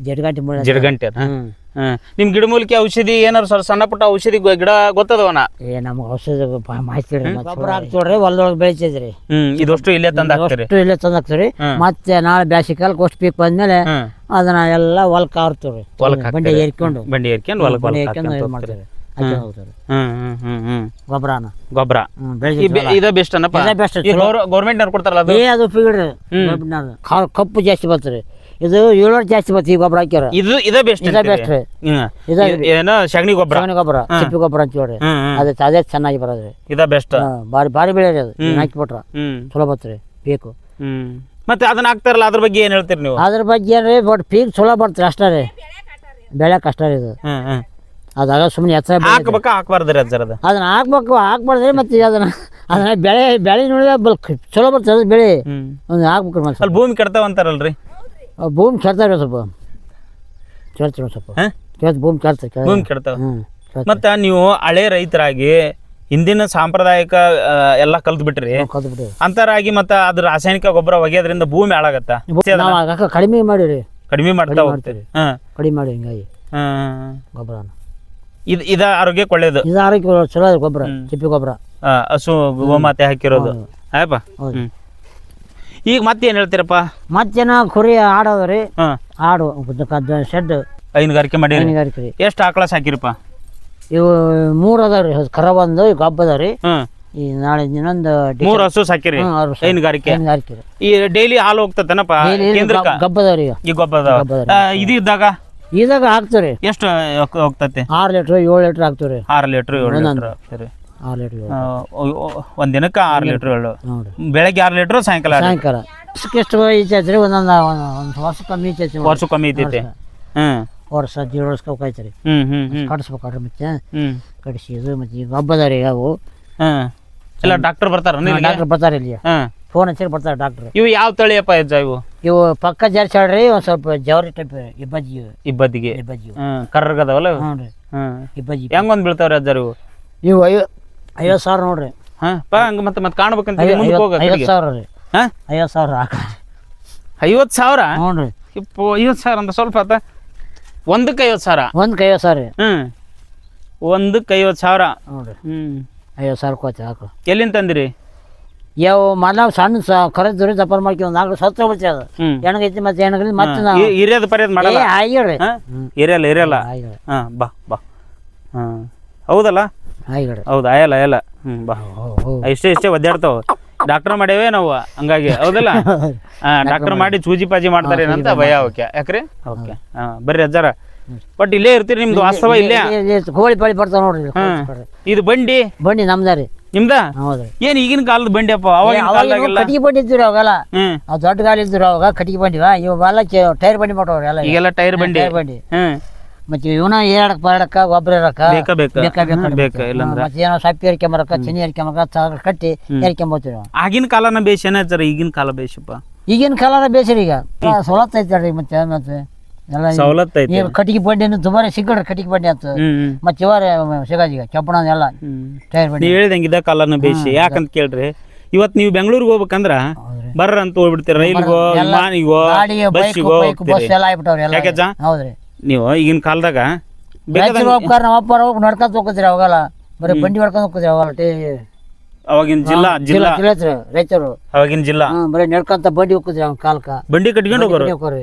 ಜಡ್ಗಾಟಿ ಜಿಡ್ಗಂಟೆ ಅದ? ಹ್ಮ್. ಹ್ಮ್ ನಿಮ್ ಗಿಡಮೂಲಿಕೆ ಔಷಧಿ ಏನಾರು ಸರ್ ಸಣ್ಣ ಪುಟ್ಟ ಔಷಧಿ ಗೊ- ಗಿಡ ಗೊತ್ತದವನ? ಏ ನಮ್ಗೆ ಔಷಧ ಬ- ಮಾಹಿತಿ ಮತ್ತೆ. ಗೊಬ್ಬರ ಹಾಕ್ತೋಡ್ರಿ ಹೊಲ್ದೊಳಗೆ ಬೆಳಿತಿದ್ರಿ. ಹ್ಮ್ ಇದಷ್ಟು ಇಲ್ಲೇ ತಂದು ಹಾಕ್ತೀರಿ ಅಷ್ಟು ಇಲ್ಲೇ ತಂದಾಕ್ತೀರಿ. ಹ್ಮ್. ಮತ್ತೆ ನಾಳೆ ಬ್ಯಾಸಿಗೆ ಕಾಲಕ್ಕೆ ಅಷ್ಟು ಪೀಕ್ ಬಂದ್ಮೇಲೆ ಹ್ಮ್ ಅದನ್ನ ಎಲ್ಲ ಹೊಲಕ್ಕೆ ಹಾರ್ತೀವ್ರಿ ಬಂಡಿ ಬಂಡೆ ಹಾಕ್ತೀರಿ. ಏರ್ಕೊಂಡು. ಬಂಡಿ ಏರ್ಕೊಂಡು ಬಂಡೆ ಏರ್ಕೊಂಡು ಇದು ಹಾಕ್ಕೊಂತ ಮಾಡ್ತೀವಿ ಹೋಗ್ತೀರಿ. ಹಾಕ್ಕೊಂಡು ಹೋಗ್ತೀವಿ ಹ್ಮ್ ಹ್ಮ್ ಹ್ಮ್ ಹ್ಮ್. ಗೊಬ್ಬರನ. ಗೊಬ್ಬರ. ಹ್ಮ್ ಬೆಳೆಸಿ ಇದ ಬೆಸ್ಟ್ ಅನ್ನಪ್ಪ ಇದೇ best, ಗೌರ್ಮೆಂಟ್ ಕೊಡ್ತಾರಲ್ಲ ಅದು? ಏ ಅದು ಕಪ್ಪು ಜಾಸ್ತಿ ಬರ್ತದೆ. ಇದು ಏಳುವರೆ ಜಾಸ್ತಿ ಬರ್ತದೆ ಈ ಗೊಬ್ಬರ ಹಾಕ್ಯಾರ ಇದು ಇದೇ ಬೆಸ್ಟ್ ಇದೇ ಬೆಸ್ಟ್ ರೀ. ಇದೇ ಏನೋ ಸಗಣಿ ಗೊಬ್ಬರ. ಸಗಣಿ ಗೊಬ್ಬರ ಚಿಪ್ಪಿ ಗೊಬ್ಬರ ಅಂತ ಹೇಳ್ರಿ ಹ್ಮ್ ಹ್ಮ್. ಅದೇ ಅದೇ ಚೆನ್ನಾಗಿ ಬರೋದ್ರಿ ಇದ ಬೆಸ್ಟ್ ಬಾರಿ ಭಾರಿ ಭಾರಿ ಬೆಳೆ ಅದು. ಇದನ್ನ ಹಾಕಿಬಿಟ್ರ ಹ್ಮ್. ಚಲೋ ಬರ್ತದೆ ಬೇಕು. ಹ್ಮ್. ಮತ್ತೆ ಅದನ್ನ ಹಾಕ್ತಾರಲ್ಲ ಅದ್ರ ಬಗ್ಗೆ ಏನ್ ಹೇಳ್ತೀರಿ ನೀವು? ಅದ್ರ ಬಗ್ಗೆ ಏನ್ರಿ ಬಟ್ ಪೀಕ್ ಚಲೋ ಬರ್ತೀರಿ ಅಷ್ಟೇ ರೀ. ಬೆಳೆ ಕಷ್ಟ ರೀ ಇದು. ಹ್ಮ್ ಹ್ಮ್. ಅದಾಗ ಸುಮ್ಮನೆ ಎತ್ತರ ಹಾಕ್ಬೇಕಾ ಹಾಕ್ಬಾರ್ದ್ರಿ ಅದ್ರ ಅದ? ಅದನ್ನ ಹಾಕ್ಬೇಕು ಹಾಕ್ಬಾರ್ದ್ರಿ ಮತ್ತೆ ಅದನ್ನ ಅದನ್ನ ಬೆಳೆ ಬೆಳೆ ನೋಡಿದ್ರೆ ಬಲ್ ಚಲೋ ಬರ್ತದೆ ಅದು ಬೆಳೆ. ಹ್ಮ್. ಹಾಕ್ಬೇಕು ಅಲ್ಲಿ ಭೂಮಿ ಕೆಡ್ತಾವ ಅಂತಾರಲ್ರಿ? ಭೂಮಿ ಕೆಡ್ತಾರೆ ಸ್ವಲ್ಪ. ಕೇಳ್ತೀವಿ ಸ್ವಲ್ಪ. ಹಾ? ಭೂಮಿ ಕೆಡ್ತ ಭೂಮಿ ಕೆಡ್ತಾವೆ? ಹ್ಞೂ ಮತ್ತ ನೀವು ಹಳೆ ರೈತರಾಗಿ ಹಿಂದಿನ ಸಾಂಪ್ರದಾಯಿಕ ಎಲ್ಲ ಕಲ್ತು ಬಿಟ್ರಿ ಅಂತರಾಗಿ ಮತ್ತ ಅದ್ರ ರಾಸಾಯನಿಕ ಗೊಬ್ಬರ ಒಗೆಯೋದ್ರಿಂದ ಭೂಮಿ ಹಾಳಾಗತ್ತ? ನಾವು ಆಗ ಕಡಿಮೆ ಮಾಡಿರಿ ಕಡಿಮೆ ಮಾಡ್ತಾ ಹೋಗ್ತೀರಿ. ಹಾ. ಕಡಿಮೆ ಮಾಡಿ ಹಿಂಗಾಗಿ ಹಾ ಗೊಬ್ಬರನ. ಇದು ಇದ ಆರೋಗ್ಯ ಒಳ್ಳೇದು. ಇದು ಆರೋಗ್ಯ ಚಲೋ ಗೊಬ್ಬರ ತಿಪ್ಪಿ ಗೊಬ್ಬರ. ಹಸು ಗೋಮಾತೆ ಹಾಕಿರೋದು. ಆಯಪ್ಪ ಹೌದು. ಹ್ಮ್ ಮತ್ತೆ ಏನು ಹೇಳ್ತೀರಪ್ಪ? ಮತ್ತೇನ ಕುರಿ ಆಡೋದು ರೀ. ಹಾ. ಆಡು ಶೆಡ್ ಹೈನುಗಾರಿಕೆ ಮಾಡಿ ಹೈನುಗಾರಿಕೆ ರೀ. ಎಷ್ಟು ಆಕಳ ಸಾಕಿರಪ್ಪ? ಇವು ಮೂರು ಅದಾವ ರೀ ಕರ ಬಂದು ಈಗ ಹಬ್ಬ ಅದಾವ ರೀ ಹ್ಮ್ ಈ ನಾಳೆ ಇನ್ನೊಂದು ಡಿ- ಮೂರ್ ಹಸು ಸಾಕಿರಿ ಹ್ಮ್, ಆರು. ಹೈನುಗಾರಿಕೆ. ಹೈನುಗಾರಿಕೆ ರೀ. ಈ ಡೈಲಿ ಹಾಲು ಹೋಗ್ತತನಪ್ಪ? ಕೇಂದ್ರಕ್ಕ? ಗಬ್- ಗಬ್ಬ ಅದಾವ ರೀ ಈಗ ಈ ಗೊಬ್ಬರ ಗೊಬ್ಬರ ಇದು ಇದ್ದಾಗ? ಇದಾಗ ಹಾಕ್ತೀವಿ ರೀ ಎಷ್ಟು ಹೋಗ್ತತಿ? ಆರು ಲೀಟ್ರ್ ಏಳು ಲೀಟ್ರ್ ಹಾಕ್ತೀವಿ ರೀ ಆರು ಲೀಟ್ರ್ ಏಳು. ಲೀಟ್ರ್ ಸರಿ ಆರು ಲೀಟ್ರ್ ಒಂದು ದಿನಕ್ಕೆ ಆರು ಲೀಟ್ರ್ ಏಳು ನೋಡಿರಿ ಬೆಳಗ್ಗೆ ಆರು ಲೀಟ್ರ್ ಸಾಯಂಕಾಲ ಸಾಯಂಕಾಲ. ಎಷ್ಟು ಈಚೆ ಒಂದೊಂದು ಒಂದು ವರ್ಷ ಕಮ್ಮಿ ಈಚೆ ಐತಿ ವರ್ಷ ಕಮ್ಮಿ ಐತೈತೆ ಹ್ಞೂ ವರ್ಷ. ಜೀವ ವರ್ಷಕ್ಕೆ ರೀ ಹ್ಞೂ ಹ್ಮ್ ಹ್ಮ್. ಕಡಿಸ್ಬೇಕಾಡ್ರಿ ಮತ್ತೆ ಕಡಿಸಿ ಇದು ಮತ್ತೆ ಈಗ ಹಬ್ಬ ಅದಾವ ರೀ ಅವು ಎಲ್ಲ ಡಾಕ್ಟರ್ ಬರ್ತಾರ ಡಾಕ್ಟ್ರ್ ಬರ್ತಾರೆ ಇಲ್ಲಿ ಫೋನ್ ಹಚ್ಚಿ ಬರ್ತಾರೆ ಡಾಕ್ಟರ್. ಇವು ಯಾವ ತಳಿಯಪ್ಪ ಇದು ಇವು? ಇವು ಪಕ್ಕ ಜಾರ್ಸಿ ಆಡ್ರಿ ಒಂದು ಸ್ವಲ್ಪ ಜವರಿ ಟೈಪ್ ಇಬ್ಬಜ್ಜಿ ಇಬ್ಬದಿಗೆ ಇಬ್ಬಜ್ಜಿ ಕರ್ರಗದವಲ್ಲ? ಹ್ಞೂ ರೀ. ಇಬ್ಬಜ್ಜಿ ಹೆಂಗ್ ಒಂದ್ ಬೀಳ್ತಾವ್ರಿ ಅಜ್ಜಾರ್ ಇವು? ಇವು ಐವತ್ತು ಸಾವಿರ ನೋಡ್ರಿ. ಹಾ ಪಾ ಹಂಗ ಮತ್ತೆ ಮತ್ತೆ ಕಾಣ್ಬೇಕಂತ ಐವತ್ತು ಹೋಗ ಐವತ್ತು ಸಾವಿರ ರೀ. ಹಾ? ಐವತ್ತು ಸಾವಿರ ಹಾಕ. ಐವತ್ತು ಸಾವಿರ? ನೋಡ್ರಿ. ಇಪ್ಪು ಐವತ್ತು ಸಾವಿರ ಅಂತ ಸ್ವಲ್ಪ ಆತ. ಒಂದಕ್ಕೆ ಐವತ್ತು ಸಾವಿರ? ಒಂದಕ್ಕೆ ಐವತ್ತು ಸಾವಿರ ರೀ. ಹ್ಮ್. ಒಂದಕ್ಕೆ ಐವತ್ತು ಸಾವಿರ. ನೋಡ್ರಿ. ಹ್ಮ್. ಐವತ್ತು ಸಾವಿರ ಕೋತಿ ಹಾಕು. ಎಲ್ಲಿಂದ ತಂದಿರಿ? ಯಾವ ಮೊದಲ ಸಣ್ಣ ಸ ಕರೆದು ದುರಿ ದಪ್ಪನ ಮಾಡ್ಕೊ ನಾಲ್ಕು ಸತ್ತು ಅದು. ಹ್ಮ್. ಹೆಣ್ಗೈತಿ ಮತ್ತೆ ಹೆಣ್ಗೈತಿ ಮತ್ತೆ ನಾವು ಹಿರಿಯದ ಪರಿಯದ್ ಮಾಡಲ್ಲ? ಇರಲ್ಲ ಇರಲ್ಲ ಆಗಿಡ್ರಿ ಹಾ ಬಾ ಬಾ. ಹಾ. ಹೌದಲ್ಲ? ಹೌದು ಆಯಲ್ಲ ಆಯಲ್ಲ ಹ್ಮ್ ಬಾ. ಇಷ್ಟೇ ಇಷ್ಟೇ ಒದ್ದಾಡ್ತಾವ. ಡಾಕ್ಟರ್ ಮಾಡೇವೆ ನಾವು ಹಂಗಾಗಿ ಹೌದಲ್ಲ? ಡಾಕ್ಟರ್ ಮಾಡಿ ಚೂಜಿ ಪಾಜಿ ಮಾಡ್ತಾರೆ ಅಂತ ಭಯ ಓಕೆ ಯಾಕ್ರಿ? ಓಕೆ ಹಾ ಬರ್ರಿ ಅಜ್ಜಾರ. ಬಟ್ ಇಲ್ಲೇ ಇರ್ತೀರಿ ನಿಮ್ದು ವಾಸ್ತವ ಇಲ್ಲೇ ಕೋಳಿ ಪಾಳಿ ಬರ್ತಾವ ನೋಡ್ರಿ. ಇದು ಬಂಡಿ? ಬಂಡಿ ನಮ್ದ ರೀ. ನಿಮ್ದ? ಏನ್ ಈಗಿನ ಕಾಲದ ಬಂಡಿ ಅಪ್ಪ? ಅವಾಗ ಕಟ್ಟಿಗೆ ಬಂಡಿ ಇದ್ರು ಅವಾಗೆಲ್ಲ. ದೊಡ್ಡ ಕಾಲ ಇದ್ರು ಅವಾಗ ಕಟ್ಟಿಗೆ ಬಂಡಿವಾ ಇವಾಗ ಟೈರ್ ಬಂಡಿ ಮಾಡೋರು ಎಲ್ಲ ಈಗೆಲ್ಲ ಟೈರ್ ಬಂಡಿ. ಬಂಡಿ. ಹ್ಮ್. ಮತ್ತೆ ಇವನ ಏರಡಕ್ ಬರಡಕ್ಕ ಒಬ್ರ ಇರಕ ಬೇಕಾ ಬೇಕಾ? ಬೇಕಾ ಬೇಕಾ ಹ್ಮ್, ಬೇಕಾ. ಇಲ್ಲಂದ್ರ? ಮತ್ತೆ ಏನೋ ಸಪ್ಪಿ ಎರ್ಕೊಂಬರಕ್ಕ ಚನಿ ಎರ್ಕೊಂಬರಕ್ಕ ಚಾಗ ಕಟ್ಟಿ ಎರ್ಕೊಂಬೋತೀವಿ ನಾವು. ಆಗಿನ ಕಾಲನ ಬೇಷ್ ಏನಾಯ್ತಾರ ಈಗಿನ ಕಾಲ ಬೇಸಪ್ಪ ಈಗಿನ ಕಾಲನ ಬೇಸರಿ ಈಗ. ಸವಲತ್ತು ಐತಲ್ರಿ ಮತ್ತೆ ಮತ್ತೆ ಎಲ್ಲ ಈಗ- ಸವಲತ್ತು ಐತಿ. ಈಗ ಕಟ್ಟಿಗೆ ಬಂಡಿ ದುಬಾರಿ ಸಿಕ್ಕಡ್ರಿ ಕಟ್ಟಿಗೆ ಬಂಡಿ ಅಂತ. ಮತ್ತೆ ಇವಾರ ಸಿಗೋದು ಈಗ ಚಪ್ಪಣ ಎಲ್ಲ. ಟೈರ್ ಬಂಡಿ. ನೀವ್ ಹೇಳ್ದಂಗೆ ಇದ ಕಾಲನ ಬೇಸಿ ಯಾಕಂತ ಕೇಳ್ರಿ. ಇವತ್ ನೀವು ಬೆಂಗಳೂರಿಗೆ ಹೋಗ್ಬೇಕಂದ್ರ ಬರ್ರಂತ ಬರ್ರ ಅಂತ ಹೋಗ್ಬಿಡ್ತೀರಿ ರೈಲ್ಗೋ ವಿಮಾನಿಗೋ ಬಸ್ಸಿಗೋ ಬಸ್ ಎಲ್ಲ ಆಗ್ಬಿಟ್ಟವ್ರಿ ಎಲ್ಲ. ಹೌದ್ರಿ. ನೀವು ಈಗಿನ ಕಾಲದಾಗ ರೈತರು ಹೋಗ್ತಾರ ನಮ್ಮ ಅಪ್ಪ ಹೋಗಿ ನಡ್ಕೊಂತ ಹೋಗ್ತಿದ್ರಿ ಅವಾಗೆಲ್ಲ. ಬರೀ ಬಂಡಿ ಹೊಡ್ಕೊಂಡ್ ಹೋಗ್ತಿದ್ರಿ ಅವಾಗೆಲ್ಲ ಟೇ. ಅವಾಗಿನ ಜಿಲ್ಲಾ ಜಿಲ್ಲಾ ರೈತರು. ಅವಾಗಿನ ಜಿಲ್ಲಾ. ಹ್ಮ್ ಬರೀ ನಡ್ಕೊಂತ ಬಂಡಿ ಹೋಗ್ತಿದ್ರಿ ಅವ್ನ ಕಾಲಕ್ಕ. ಬಂಡಿ ಕಟ್ಕೊಂಡು ಹೋಗೋರು.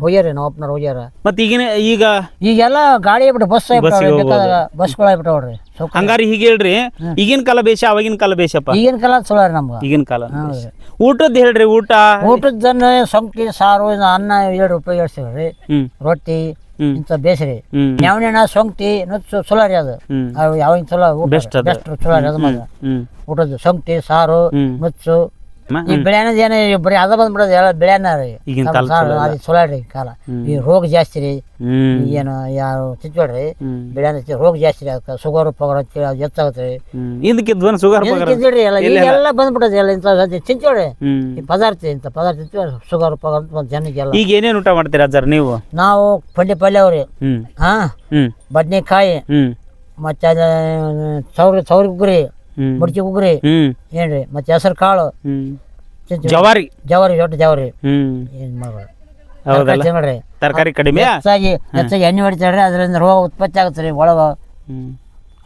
ಹೋಗ್ಯಾರಿ ನಮ್ಮ ಅಪ್ಪನವ್ರು ಹೋಗ್ಯಾರ. ಮತ್ ಈಗಿನ ಈಗ ಈಗೆಲ್ಲ ಗಾಡಿ ಆಗ್ಬಿಟ್ಟು ಬಸ್ ಬಸ್ಸಿಗೆ ಬೇಕಾದಾಗ ಬಸ್ಗಳು ಆಗ್ಬಿಟ್ಟವ್ರಿ ಸೌಕರ್ಯ. ಹಂಗಾರಿ ಹೀಗೆ ಹೇಳ್ರಿ ಈಗಿನ ಕಾಲ ಬೇಷ ಅವಾಗಿನ ಕಾಲ ಬೇಷಪ್ಪ? ಈಗಿನ ಕಾಲ ಚಲೋ ರೀ ನಮ್ಗೆ. ಈಗಿನ ಕಾಲ ಊಟದ್ದು ಊಟದ್ ಹೇಳ್ರಿ ಊಟ? ಊಟದ ಜನ ಸೊಂಕಿ ಸಾರು ಇನ್ನು ಅನ್ನ ಎರಡು ರೂಪಾಯಿ ಹೇಳ್ತೀವಿ ಹ್ಮ್. ರೊಟ್ಟಿ ಹ್ಮ್. ಇಂಥ ಬೇಸರಿ ಹ್ಮ್. ನ್ಯಾವಣ್ಣ ಸೊಂಕ್ತಿ ನುಚ್ಚು ಚಲೋ ರೀ ಅದು. ಹ್ಮ್. ಯಾವಾಗ ಚಲೋ Best ಅದು. ಬೆಸ್ಟ್ ಚಲೋ ರೀ ಅದು ಮಾತ್ರ ಹ್ಮ್. ಊಟದ್ದು ಸೊಂಕ್ತಿ ಸಾರು ಹ್ಮ್. ನುಚ್ಚು ಈ ಬೆಳೆನದ ಏನು ಬರೀ ಅದ ಬಂದ್ಬಿಡೋದು ಎಲ್ಲ ಬೆಳೆನ ರೀ. ಈಗಿನ ಕಾಲ ಸಾರು ಚಲೋ ಅದು. ಚಲೋ ರೀ ಕಾಲ. ಈ ರೋಗ ಜಾಸ್ತಿ ರೀ. ಹ್ಮ್. ಏನು ಯಾರು ಬೆಳೆನ ರೋಗ ಜಾಸ್ತಿ ರೀ ಅದಕ್ಕೆ. ಶುಗರ್ ಪಗರ್ ಅಂತೇಳಿ ಅದು ಹೆಚ್ಚಾಗುತ್ತೆ ರೀ. ಇದಕ್ಕಿದ್ವನ್ ಸುಗರ್ ಪಗರ್ ತಿಂತೀರಿ ಎಲ್ಲ. ಈಗೆಲ್ಲ ಬಂದ್ಬಿಟ್ಟದೆ ಎಲ್ಲ ಇಂಥ ತಿಂತೀವ್ರಿ ಹ್ಮ್. ಈ ಪದಾರ್ಥ ಇಂಥ ಪದಾರ್ಥ ತಿಂತೀವಿ ಶುಗರ್ ಪಗರ್ ಅಂತ ಜನಕ್ಕೆಲ್ಲ. ಈಗ ಏನೇನ್ ಊಟ ಮಾಡ್ತೀರಾ ಅಜ್ಜಾರ್ ನೀವು? ನಾವು ಪಂಡಿ ಪಲ್ಯ ಅವ್ರಿ ಹ್ಮ್. ಹಾ? ಹ್ಮ್. ಬದ್ನೆಕಾಯಿ ಹ್ಮ್. ಮತ್ತೆ ಅದ ಸೌರಿ ಸೌರಿ ಉಗ್ರಿ. ಮುಡ್ಚಿ ಉಗ್ರಿ. ಹ್ಮ್. ಏನ್ರಿ? ಮತ್ತೆ ಹೆಸರು ಕಾಳು. ಜವಾರಿ. ಜವಾರಿ ದೊಡ್ಡ ಜವಾರಿ. ಏನ್ ತರಕಾರಿ ಕಡಿಮೆ? ಹೆಚ್ಚಾಗಿ ಹೆಚ್ಚಾಗಿ ಎಣ್ಣೆ ಹೊಡಿತಾರ್ರಿ ಅದರಿಂದ ರೋಗ ಉತ್ಪತ್ತಿ ಆಗುತ್ತೆ ರೀ ಒಳಗ.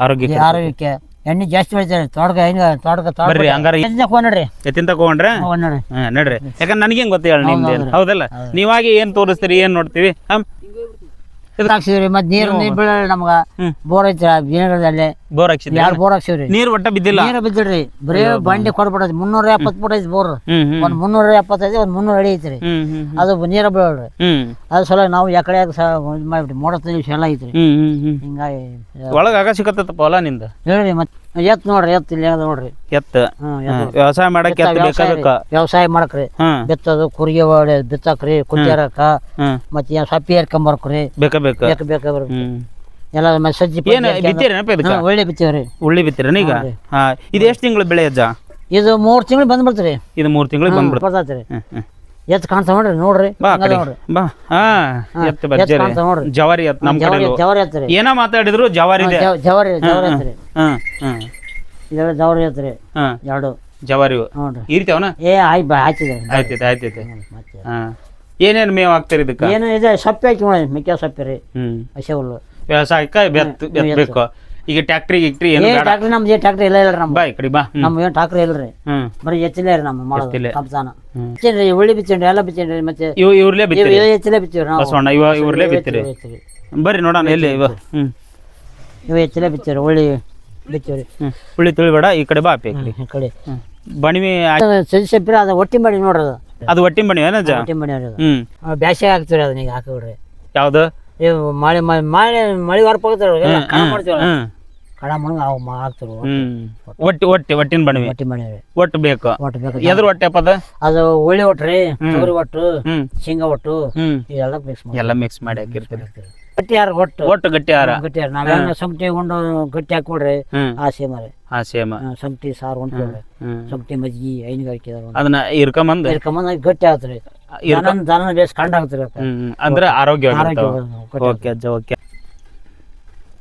ಆರೋಗ್ಯ ಆರೋಗ್ಯಕ್ಕೆ ಎಣ್ಣೆ ಜಾಸ್ತಿ ಹೊಡಿತಾರೆ ತೋಟಕ ಹೆಂಗ ತೋಟಕ ಬರ್ರಿ ಹಂಗಾರ ನೋಡ್ರಿ ಎತ್ತಿನ ತಗೊಂಡ್ರೆ. ನೋಡ್ರಿ. ಯಾಕಂದ್ರೆ ಯಾಕಂದ್ರೆ ನನಗೇನ್ ಗೊತ್ತ ಹೇಳಿ ನಿಮ್ದು ಹೌದಲ್ಲ? ನೀವಾಗಿ ಏನ್ ತೋರಿಸ್ತೀರಿ ಏನ್ ನೋಡ್ತೀವಿ? ಹಮ್. ಹಾಕ್ಸಿವ್ರಿ ಮತ್ ನೀರ್ ನೀರು ಬೀಳ ನಮ್ಗ. ಬೋರ್ ಐತ್ರ ಜೀನಗರದಲ್ಲಿ ಬೋರ್ ಹಾಕ್ಸಿದ್ರಿ? ಎರಡು ಬೋರ್ ಹಾಕ್ಸಿವ್ರಿ? ನೀರ್ ಒಟ್ಟ ಬಿದ್ದಿಲ್ಲ? ನೀರು ಬಿದ್ದಿಲ್ರಿ. ಬರೀ ಬಂಡಿ ಕೊಡ್ಬಿಡೋದು ಮುನ್ನೂರ ಎಪ್ಪತ್ ಫುಟ್ ಐತಿ ಬೋರ್ ಒಂದ್ ಮುನ್ನೂರ ಎಪ್ಪತ್ತೈತಿ ಒಂದ್ ಮುನ್ನೂರ ಅಡಿ ಐತ್ರಿ. ಅದು ನೀರ ಬೀಳ್ರಿ ಅದ್ರ ಅದು ಸಲ ನಾವು ಯಾಕಡೆ ಮಾಡಿಬಿಟ್ಟು ಮೋಡ ಎಲ್ಲ ಐತ್ರಿ. ಹಿಂಗಾಗಿ ಒಳಗ ಆಗ ಸಿಗತ್ತಪ್ಪ ಹೊಲ ನಿಂದ? ಹೇಳ್ರಿ ಮತ್ತೆ. ಎತ್ ನೋಡ್ರಿ ಎತ್ ಇಲ್ಲಿ ಅದ ನೋಡ್ರಿ. ಎತ್ತ? ಹ್ಮ್ ಎತ್ತು. ವ್ಯವಸಾಯ ಮಾಡಕ್ಕೆ ಬಿತ್ತ ಎತ್ತು ವ್ಯವಸಾಯ ಮಾಡಕ್ರಿ ಹ್ಮ್. ಬಿತ್ತದು ಕುರಿಗೆ ಹೊಡೆ ಬಿತ್ತಕ್ರಿ ಕುಂಜಾರಕ್ಕ ಹ್ಮ್. ಮತ್ತೆ ಏನ್ ಸಪ್ಪಿ ಹರ್ಕೊಂಬರ್ಕ್ರಿ ಬೇಕಾ ಬೇಕಾ? ಬೇಕು ಬೇಕು ಹ್ಮ್. ಎಲ್ಲ ಮತ್ತೆ ಸಜ್ಜಿ ಏನು ಬಿತ್ತೀರೇನಪ್ಪ ಇದಕ್ಕೆ? ಒಳ್ಳೆ ಬಿತ್ತೀವ್ರಿ ಉಳ್ಳಿ ಬಿತ್ತೀರ ಈಗ? ಹಾ ಇದು ಎಷ್ಟು ತಿಂಗಳು ಬೆಳೆ ಅಜ್ಜ? ಇದು ಮೂರ್ ತಿಂಗಳು ಬಂದ್ಬಿಡ್ತೀರಿ ಇದು ಮೂರು ತಿಂಗಳಿಗೆ ಬಂದ್ಬಿಡುತ್ತೆ ಬರ್ತೈತ್ರಿ ಹ್ಮ್ ಹ್ಮ್. ಎತ್ ಕಾಣ್ತಾವ ನೋಡ್ರಿ ನೋಡ್ರಿ. ಬಾ ಆ ಕಡೆ ನೋಡ್ರಿ. ಬಾ. ಹಾ ಎತ್ತು ನೋಡ್ರಿ. ಜವಾರಿ ಎತ್ತು ನಮ್ಮ ಕಡೆ ಜವರಿ ಜವರಿ ಏನ ಮಾತಾಡಿದ್ರು ಜವಾರಿ ಇದೆ. ಜವಾರಿ ಜವಾರಿ ಎತ್ರಿ ಹ್ಮ್ ಹ್ಮ್. ಇದೆಲ್ಲ ಜವರಿ ಎತ್ರಿ ಹ್ಮ್ ಎರಡು. ಜವಾರಿ ನೋಡ್ರಿ. ಇರ್ತಾವನ? ಏ ಆಯ್ ಬಾ ಹಾಕಿದೆ ಆಯ್ತೈತೆ ಆಯ್ತೈತೆ ಮತ್ತೆ. ಹಾ. ಏನೇನು ಮೇವ್ ಹಾಕ್ತೀರಿ ಇದಕ್ಕೆ? ಏನು ಇದೆ ಸಪ್ಪೆ ಹಾಕಿ ನೋಡಿ ಮೆಕ್ಕೆ ಸಪ್ಪೆ ರೀ. ಹ್ಮ್. ಹಸೆ ಹುಲ್ಲು ವ್ಯವಸಾಯಕ್ಕೆ ಬೆತ್ ಬೆತ್ತಬೇಕು ಈಗ ಟ್ಯಾಕ್ಟ್ರಿ ಗಿಕ್ಟ್ರಿ ಏನು ಬೇಡ. ಟ್ಯಾಕ್ಟ್ರಿ ನಮ್ದು ಟ್ಯಾಕ್ಟ್ರಿ ಇಲ್ಲ ಇಲ್ಲ ನಮ್ಮ ಬಾ ಈ ಕಡೆ ಬಾ. ಹ್ಮ್. ನಮ್ದು ಏನು ಟ್ಯಾಕ್ಟ್ರಿ ಇಲ್ರಿ. ಹ್ಮ್. ಬರೀ ಎತ್ತಿಲೆ ರೀ ನಮ್ಮ ಮಾಡೋದು ಕಬ್ಸಾನ. ಬಿಚ್ಚೇನ್ರಿ ಉಳ್ಳಿ ಬಿಚ್ಚೇನ್ರಿ ಎಲ್ಲ ಬಿಚ್ಚೇನ್ರಿ ಮತ್ತೆ ಇವ್ ಇವ್ರಲ್ಲೇ ಇವ್ ಬಿತ್ತೀರಿ? ಇವ್ ಎತ್ತಿಲೆ ಬಿತ್ತೀವ್ರಿ ನಾವು. ಬಸವಣ್ಣ ಇವ ಇವ್ರಲ್ಲೇ ಬಿತ್ತಿರಿ? ಇವ್. ಬರ್ರಿ ನೋಡೋಣ ಎಲ್ಲಿ ಇವ? ಹ್ಮ್ ಇವ್ ಎತ್ತಿಲೆ ಬಿತ್ತೀವ್ರಿ ಉಳ್ಳಿ ಬಿತ್ತೀವ್ರಿ. ಹ್ಮ್. ತುಳಿಬೇಡ ಈ ಕಡೆ ಬಾ ಅಪ್ಪಿ ಈ ಕಡೆ. ಈ ಕಡೆ. ಹ್ಮ್. ಬಣಿವಿ ಸಜ್ಜಿ ಸಪ್ಪಿರ ಅದು ಒಟ್ಟಿ ಮಾಡಿ ನೋಡ್ರಿ ಅದು. ಅದು ಒಟ್ಟಿ ಬಣಿವಿ ಏನಜ್ಜ ಒಟ್ಟಿ ಮಾಡಿ ಅದು ಹ್ಮ್. ಹಾಕ್ತೀವ್ರಿ ಅದನ್ನ ಈಗ ಹಾಕಿಬಿಡ್ರಿ ಯಾವ್ದು? ಇವು ಮಳೆ ಮಳೆ ಮಳೆ ಮಳೆ ಹೊರಪ್ ಹೋಗ್ತಾರ ಎಲ್ಲ ಕಣ ಹ್ಮ್. ಕಣ ಮಾಡಿ ಅವು ಮಾ- ಹಾಕ್ತೀವಿ ಹ್ಮ್. ಒಟ್ಟಿ ಒಟ್ಟಿ ಒಟ್ಟಿನ ಬಣವಿ ಒಟ್ಟಿ ಮಾಡಿವ್ರಿ ಒಟ್ಟು ಬೇಕು. ಒಟ್ಟು ಬೇಕು ಎದ್ರ ಹೊಟ್ಟೆ ಪದ ಅದು ಉಳ್ಳಿ ಒಟ್ರಿ ತೊಗರಿ ಒಟ್ಟು ಹ್ಮ್. ಶೇಂಗಾ ಒಟ್ಟು ಹ್ಮ್. ಇದೆಲ್ಲ ಮಿಕ್ಸ್ ಮಾಡಿ ಎಲ್ಲ ಮಿಕ್ಸ್ ಮಾಡಿ ಹಾಕಿರ್ತೀರಿ. ಗಟ್ಟಿ ಯಾರು ಒಟ್ಟು. ಒಟ್ಟು ಗಟ್ಟಿ ಹಾರ ಗಟ್ಟಿ ಯಾರು ನಾವ್ ಹೆಂಗ ಸಂಗಟಿ ಉಂಡು ಗಟ್ಟಿ ಹಾಕೊಡ್ರಿ ಹ್ಮ್. ಆ ಸೇಮರಿ ಹಾ ಸೇಮ ಸಂಗಟಿ ಸಾರು ಉಂಟು ಹ್ಮ್. ಸಂಗಟಿ ಮಜ್ಜಿಗೆ ಹೈನುಗಾರಿಕೆ ಅದನ್ನ ಇರ್ಕೊಂಬಂದು. ಕಮ್ಮಂದ ಗಟ್ಟಿ ಆಗ್ತದ್ರಿ ದನ ದನ ಬೇಸ್ ಕಂಡ. ಹ್ಮ್ ಹ್ಮ್. ಅಂದ್ರೆ ಆರೋಗ್ಯವಾಗಿರ್ತಾವ. ಆರೋಗ್ಯ ಓಕೆ ಅಜ್ಜ ಓಕೆ.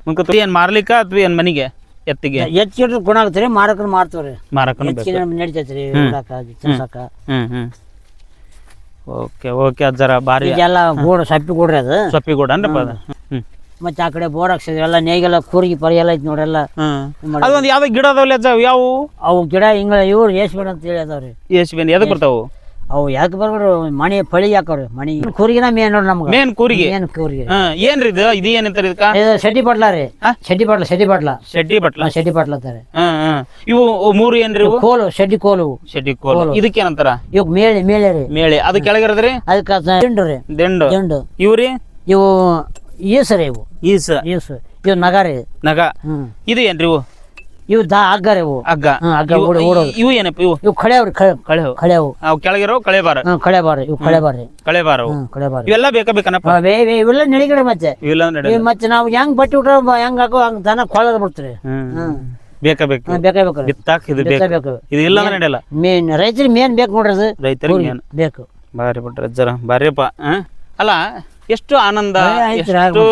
ಮುಂಕತ್ತು ಏನ್ ಮಾರ್ಲಿಕ್ಕ ಅಥವಾ ಏನ್ ಮನಿಗೆ? ಎತ್ತಿಗೆ? ಹೆಚ್ಚಿಟ್ರೆ ಗುಣ ಆಗ್ತದ್ರಿ ಮಾರಕನ ಮಾಡ್ತೀವ್ರಿ ಮಾರಕನ ಉಡಾಕ ತಿನ್ಸಕ. ಹ್ಮ್ ಹ್ಮ್. ಓಕೆ ಓಕೆ ಅಜ್ಜರ ಬಾರಿ ಇದೆಲ್ಲ ಗೂಡ ಸಪ್ಪಿ ಗೋಡ್ರಿ ಅದು. ಸಪ್ಪಿ ಗೋಡ ಅಂದ್ರೆ ಅದು ಹ್ಮ್. ಮತ್ತೆ ಆ ಕಡೆ ಬೋರ್ ಹಾಕ್ಸಿದ್ರೆ ಎಲ್ಲ ನೇಗೆಲ್ಲ ಕೂರ್ಗಿ ಪರಿ ಎಲ್ಲ ಐತಿ ನೋಡ್ರಿ ಎಲ್ಲ. ಹ್ಮ್. ಅದೊಂದು ಯಾವ್ದು ಗಿಡ ಅದಾವಲ್ಲ ಅಜ್ಜ ಯಾವು ಅವು ಗಿಡ ಹಿಂಗ ಇವ್ರು ಏಸ್ ಬೇಡ ಅಂತ ಹೇಳಿ ಅದಾವ್ರಿ. ಎಸ್ ಬೇನ್ ಎದಕ್ ಬರ್ತಾವು? ಅವು ಯಾಕೆ ಬರ್ಬೇಡ್ರಿ ಮಣಿ ಪಳಿ ಯಾಕವ್ರಿ ಮಣಿ. ಕೂರಿಗಿನ ಮೇನ್ ನೋಡ್ರಿ ನಮ್ಗೆ? ಮೇನ್ ಕೂರಿಗೆ? ಮೇನ್ ಕೂರಿಗೆ. ಹಾ ಏನ್ರಿ ಇದು? ಇದು ಏನಂತಾರೆ ಇದಕ್ಕ? ಇದು ಶೆಟ್ಟಿ ಬಾಟ್ಲ ರೀ? ಶೆಟ್ಟಿ ಬಾಟ್ಲ ಶೆಟ್ಟಿ ಬಾಟ್ಲ ಶೆಡ್ಡಿ ಬಟ್ಲ ಹಾ, ಶೆಟ್ಟಿ ಬಾಟ್ಲ ಅಂತಾರೆ. ಹಾ ಹಾ. ಇವು ಮೂರು ಏನ್ರಿ ಇವು? ಕೋಲು ಶೆಟ್ಟಿ ಕೋಲು. ಇವು. ಕೋಲು. ಇದಕ್ಕೆ ಏನಂತಾರ? ಇವಾಗ ಮೇಳೆ ಮೇಳೆ ರೀ. ಮೇಳೆ. ಅದು ಕೆಳಗಿರದ್ರಿ ಅದಕ್ಕೆ ದಿಂಡು ರೀ. ದಿಂಡು. ದಿಂಡು. ಇವ್ರಿ ಇವು ಈಸ ರೀ ಇವು. ಈಸ. ಈಸು. ಇವು ನಗಾರಿ ರೀ. ನಗ. ಹ್ಮ್. ಇದು ಏನ್ರಿ ಇವು? ಇವು ದಾ ಹಗ್ಗ ರೀ ಇವು. ಹಗ್ಗ ಹ್ಮ್, ಹಗ್ಗ ಇವು- ಓಡಿ- ಓಡೋದು. ಇವು ಏನಪ್ಪ ಇವು? ಇವು ಕಳೆ ಕಳೆ ಕಳೆವು. ಅವು. ಕೆಳಗಿರೋ ಕಳೆಬಾರ. ಹ್ಮ್ ಕಳೆ ಬಾರಿ ಇವು ಕಳೆ ಬಾರ್ರಿ ಕಳೆಬಾರ ಅವು ಹ್ಮ್ ಕಳೆ ಇವೆಲ್ಲ ಬೇಕಾ ಬೇಕನಪ್ಪ? ಹಾ, ವೇ ವೇ ಇವೆಲ್ಲ ನಡಿಗಡ ಮತ್ತೆ. ಇವೆಲ್ಲ ನಡೆ ಇವ್ ಮತ್ತೆ ನಾವು ಹೆಂಗ್ ಬಟ್ಟಿ ಉಟ್ರ ಹೆಂಗ್ ಹಾಕೋ ಹಂಗ ದನ ಕೊಳದ ಬಿಡ್ತೀರಿ. ಹ್ಮ್. ಹ್ಮ್. ಬೇಕಾ ಬೇಕು. ಬೇಕಾ ಬೇಕೇ ಬೇಕು ಬಿತ್ತಾಕ್ ಇದು ಬೇಕು ಬೇಕು. ಇದು ಇಲ್ಲ ಅಂದ್ರೆ ನಡೆಯಲ್ಲ. ಮೇನ್ ರೈತರಿಗೆ ಮೇನ್ ಬೇಕು ನೋಡ್ರಿ ಅದು. ರೈತರಿಗೆ ಮೇನ್. ಏನು ಬೇಕು. ಬಾರಿ ಬಿಟ್ರೆ ಜರ ಬಾರಿಯಪ್ಪ? ಅಲ್ಲ ಎಷ್ಟು ಆನಂದ ಎಷ್ಟು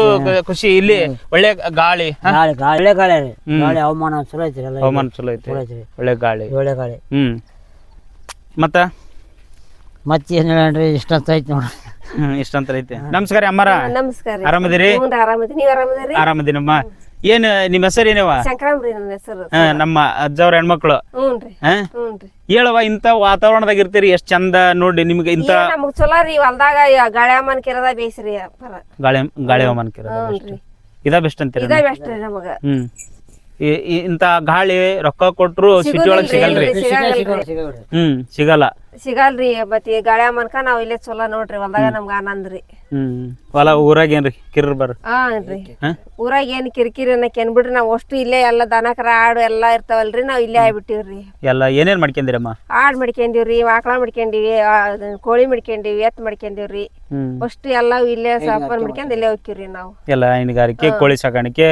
ಖುಷಿ ಇಲ್ಲಿ ಒಳ್ಳೆ ಗಾಳಿ ಹ? ಗಾಳಿ ಗಾಳಿ ಒಳ್ಳೆ ಗಾಳಿ ರೀ. ಗಾಳಿ ಹವಾಮಾನ ಚಲೋ ಐತ್ರಿ ಎಲ್ಲ. ಹವಾಮಾನ ಚಲೋ ಐತಿ ಚಲೋ ಐತ್ರಿ. ಒಳ್ಳೆ ಗಾಳಿ. ಒಳ್ಳೆ ಗಾಳಿ. ಹ್ಮ್. ಮತ್ತ? ಮತ್ತೆ ಏನ್ ಹೇಳ್ರಿ ಇಷ್ಟೊತ್ತ ಐತಿ ನೋಡ್ರಿ. ಹ್ಮ್ ಅಂತ ಐತಿ. ನಮಸ್ಕಾರ ಅಮ್ಮರ. ನಮಸ್ಕಾರ ಆರಾಮದಿರಿ? ಹ್ಞೂ ಆರಾಮದಿ ನೀವ್ ಆರಾಮದಿರಿ? ಆರಾಮದಿನಮ್ಮ. ಏನ್ ನಿಮ್ಮ ಹೆಸರು ಏನವ? ನನ್ನ ಹೆಸರು. ಹ, ನಮ್ಮ ಅಜ್ಜವ್ರ ಹೆಣ್ಮಕ್ಳು. ಹ್ಞೂ ಇಂತ ಹ? ಹ್ಞೂ ರೀ. ಹೇಳವ ಇಂಥ ವಾತಾವರಣದಾಗ ಇರ್ತೀರಿ ಎಷ್ಟ್ ಚಂದ ನೋಡಿ ನಿಮ್ಗೆ ಇಂತ ಏನ್ ನಮಗ್ ಚಲೋ ರೀ ಹೊಲ್ದಾಗ ಗಾಳಿ ಅಮ್ಮನ್ ಕಿರದ ಬೇಸ್ರಿ ಪರ ಗಾಳಿ ಗಾಳಿ ಹವಾಮಾನ ಕಿರ ಇದ ಬೆಸ್ಟ್ ಅಂತೀರ ಇದ ಬೆಸ್ಟ್ ರೀ ನಮಗ. ಹ್ಮ್. ಈ- ಈ- ಇಂಥ ಗಾಳಿ ರೊಕ್ಕ ಕೊಟ್ರು ಸಿಟಿ ಒಳಗ್ ಸಿಗಲ್ರಿ ಸಿಗಲ್ರಿ ಹ್ಮ್ ಸಿಗಲ್ಲ. ಸಿಗಲ್ರಿ ಮತ್ತೆ ಗಾಳಿ ಅಮ್ಮನ್ಕ ನಾವ್ ಇಲ್ಲೇ ಚಲೋ ನೋಡ್ರಿ ಹೊಲ್ದಾಗ ನಮ್ಗ ಆನಂದ್ ರೀ. ಹ್ಮ್. ಹೊಲ ಊರಾಗ ಏನ್ರಿ? ಬರ್ ಏನ್ ಕಿರಿಕಿರಿ ಅನ್ನಕ್ ಬಿಡ್ರಿ ನಾವ್ ಅಷ್ಟು ಇಲ್ಲೇ ಎಲ್ಲ ದನಕರ ಆಡು ಎಲ್ಲ ಇರ್ತಾವಲ್ರಿ ನಾವ್ ಇಲ್ಲೇ ಆಗ್ಬಿಟ್ಟಿವ್ರಿ. ಎಲ್ಲ ಏನೇನ್ ಮಾಡ್ಕೊಂಡಿರಮ್ಮ ಆಡ್ ಮಡ್ಕೊಂಡಿವ್ರಿ ಆಕಳ ಮಡ್ಕೊಂಡಿವಿ ಆ, ಕೋಳಿ ಮಾಡ್ಕೊಂಡಿವಿ ಎತ್ ಮಡ್ಕೊಂಡಿವ್ರಿ. ಹ್ಮ್. ಅಷ್ಟು ಎಲ್ಲ ಇಲ್ಲೇ ಸಾಫರ್ ಮಾಡ್ಕೊಂಡ್ ಇಲ್ಲೇ ಹೋಗ್ತೀವ್ರಿ ನಾವು. ಎಲ್ಲ ಹೈನುಗಾರಿಕೆ ಕೋಳಿ ಸಾಕಾಣಿಕೆ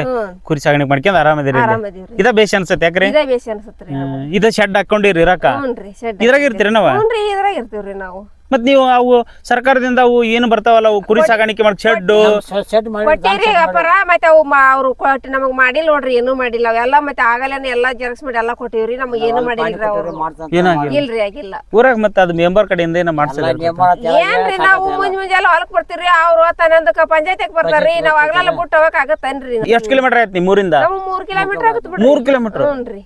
ಕುರಿ ಸಾಕಾಣಿಕೆ ಮಾಡ್ಕೊಂಡ್ ಆರಾಮದಿರಿ. ಆರಾಮದಿವ್ರಿ ಇದ ಬೇಷ್ ಅನ್ಸತ್ತೆ ಯಾಕ್ರಿ? ಇದೇ ಬೇಸಿ ಅನ್ಸತ್ರಿ. ಇದ ಶೆಡ್ ಹಾಕೊಂಡಿರಿ ಇರಾಕ? ಹ್ಞೂನ್ರಿ ಶೆಡ್ ಇದ್ರಾಗ ಇರ್ತೀರಿ ನಾವ ಹ್ಞೂನ್ರಿ ಇದ್ರಾಗ ಇರ್ತೀವ್ರಿ ನಾವು. ಮತ್ ನೀವು ಅವು ಸರ್ಕಾರದಿಂದ ಅವು ಏನು ಬರ್ತಾವಲ್ಲ ಅವು ಕುರಿ ಸಾಕಾಣಿಕೆ ಮಾಡಿ ಶೆಡ್ ಕೊಟ್ಟೇರಿ ವ್ಯಾಪಾರ ಮತ್ತೆ ಅವು ಅವರು ಕೊಟ್ಟು ನಮಗ್ ಮಾಡಿಲ್ಲ ನೋಡ್ರಿ ಏನು ಮಾಡಿಲ್ಲ. ಅವೆಲ್ಲ ಮತ್ತೆ ಆಗಲೇನೆ ಎಲ್ಲಾ ಜೆರಾಕ್ಸ್ ಮಾಡಿ ಎಲ್ಲಾ ಕೊಟ್ಟಿವ್ರಿ ನಮಗ್ ಏನು ಮಾಡಿಲ್ಲ ಅವ್ರು. ಏನಾಗಿಲ್ಲ? ಇಲ್ರಿ ಆಗಿಲ್ಲ. ಊರಾಗ ಮತ್ತೆ ಅದು ಮೆಂಬರ್ ಕಡೆಯಿಂದ ಏನ ಮಾಡ್ಸಿಲ್ಲ ಏನ್ರಿ ನಾವು ಮುಂಜ್ ಮುಂಜಾನೆ ಹೊಲಕ್ ಬರ್ತೀರಿ ಅವ್ರು ತನ್ನಂದಕ್ಕ ಪಂಚಾಯತಿಗೆ ಬರ್ತಾರ್ರಿ ನಾವ್ ಆಗ್ಲೆಲ್ಲ ಬಿಟ್ಟು ಹೋಗಕ್ ಆಗತ್ತನ್ರಿ ಎಷ್ಟ್ ಕಿಲೋಮೀಟರ್ ಆಯ್ತು ನಿಮ್ಮೂರಿಂದ ನಾವು ಮೂರ್ ಕಿಲೋಮೀಟರ್ ಆಗುತ್ತೆ ಬಿಡ್ರಿ. ಮೂರ್ ಕಿಲೋಮೀಟರ್? ಹ್ಞೂನ್ರಿ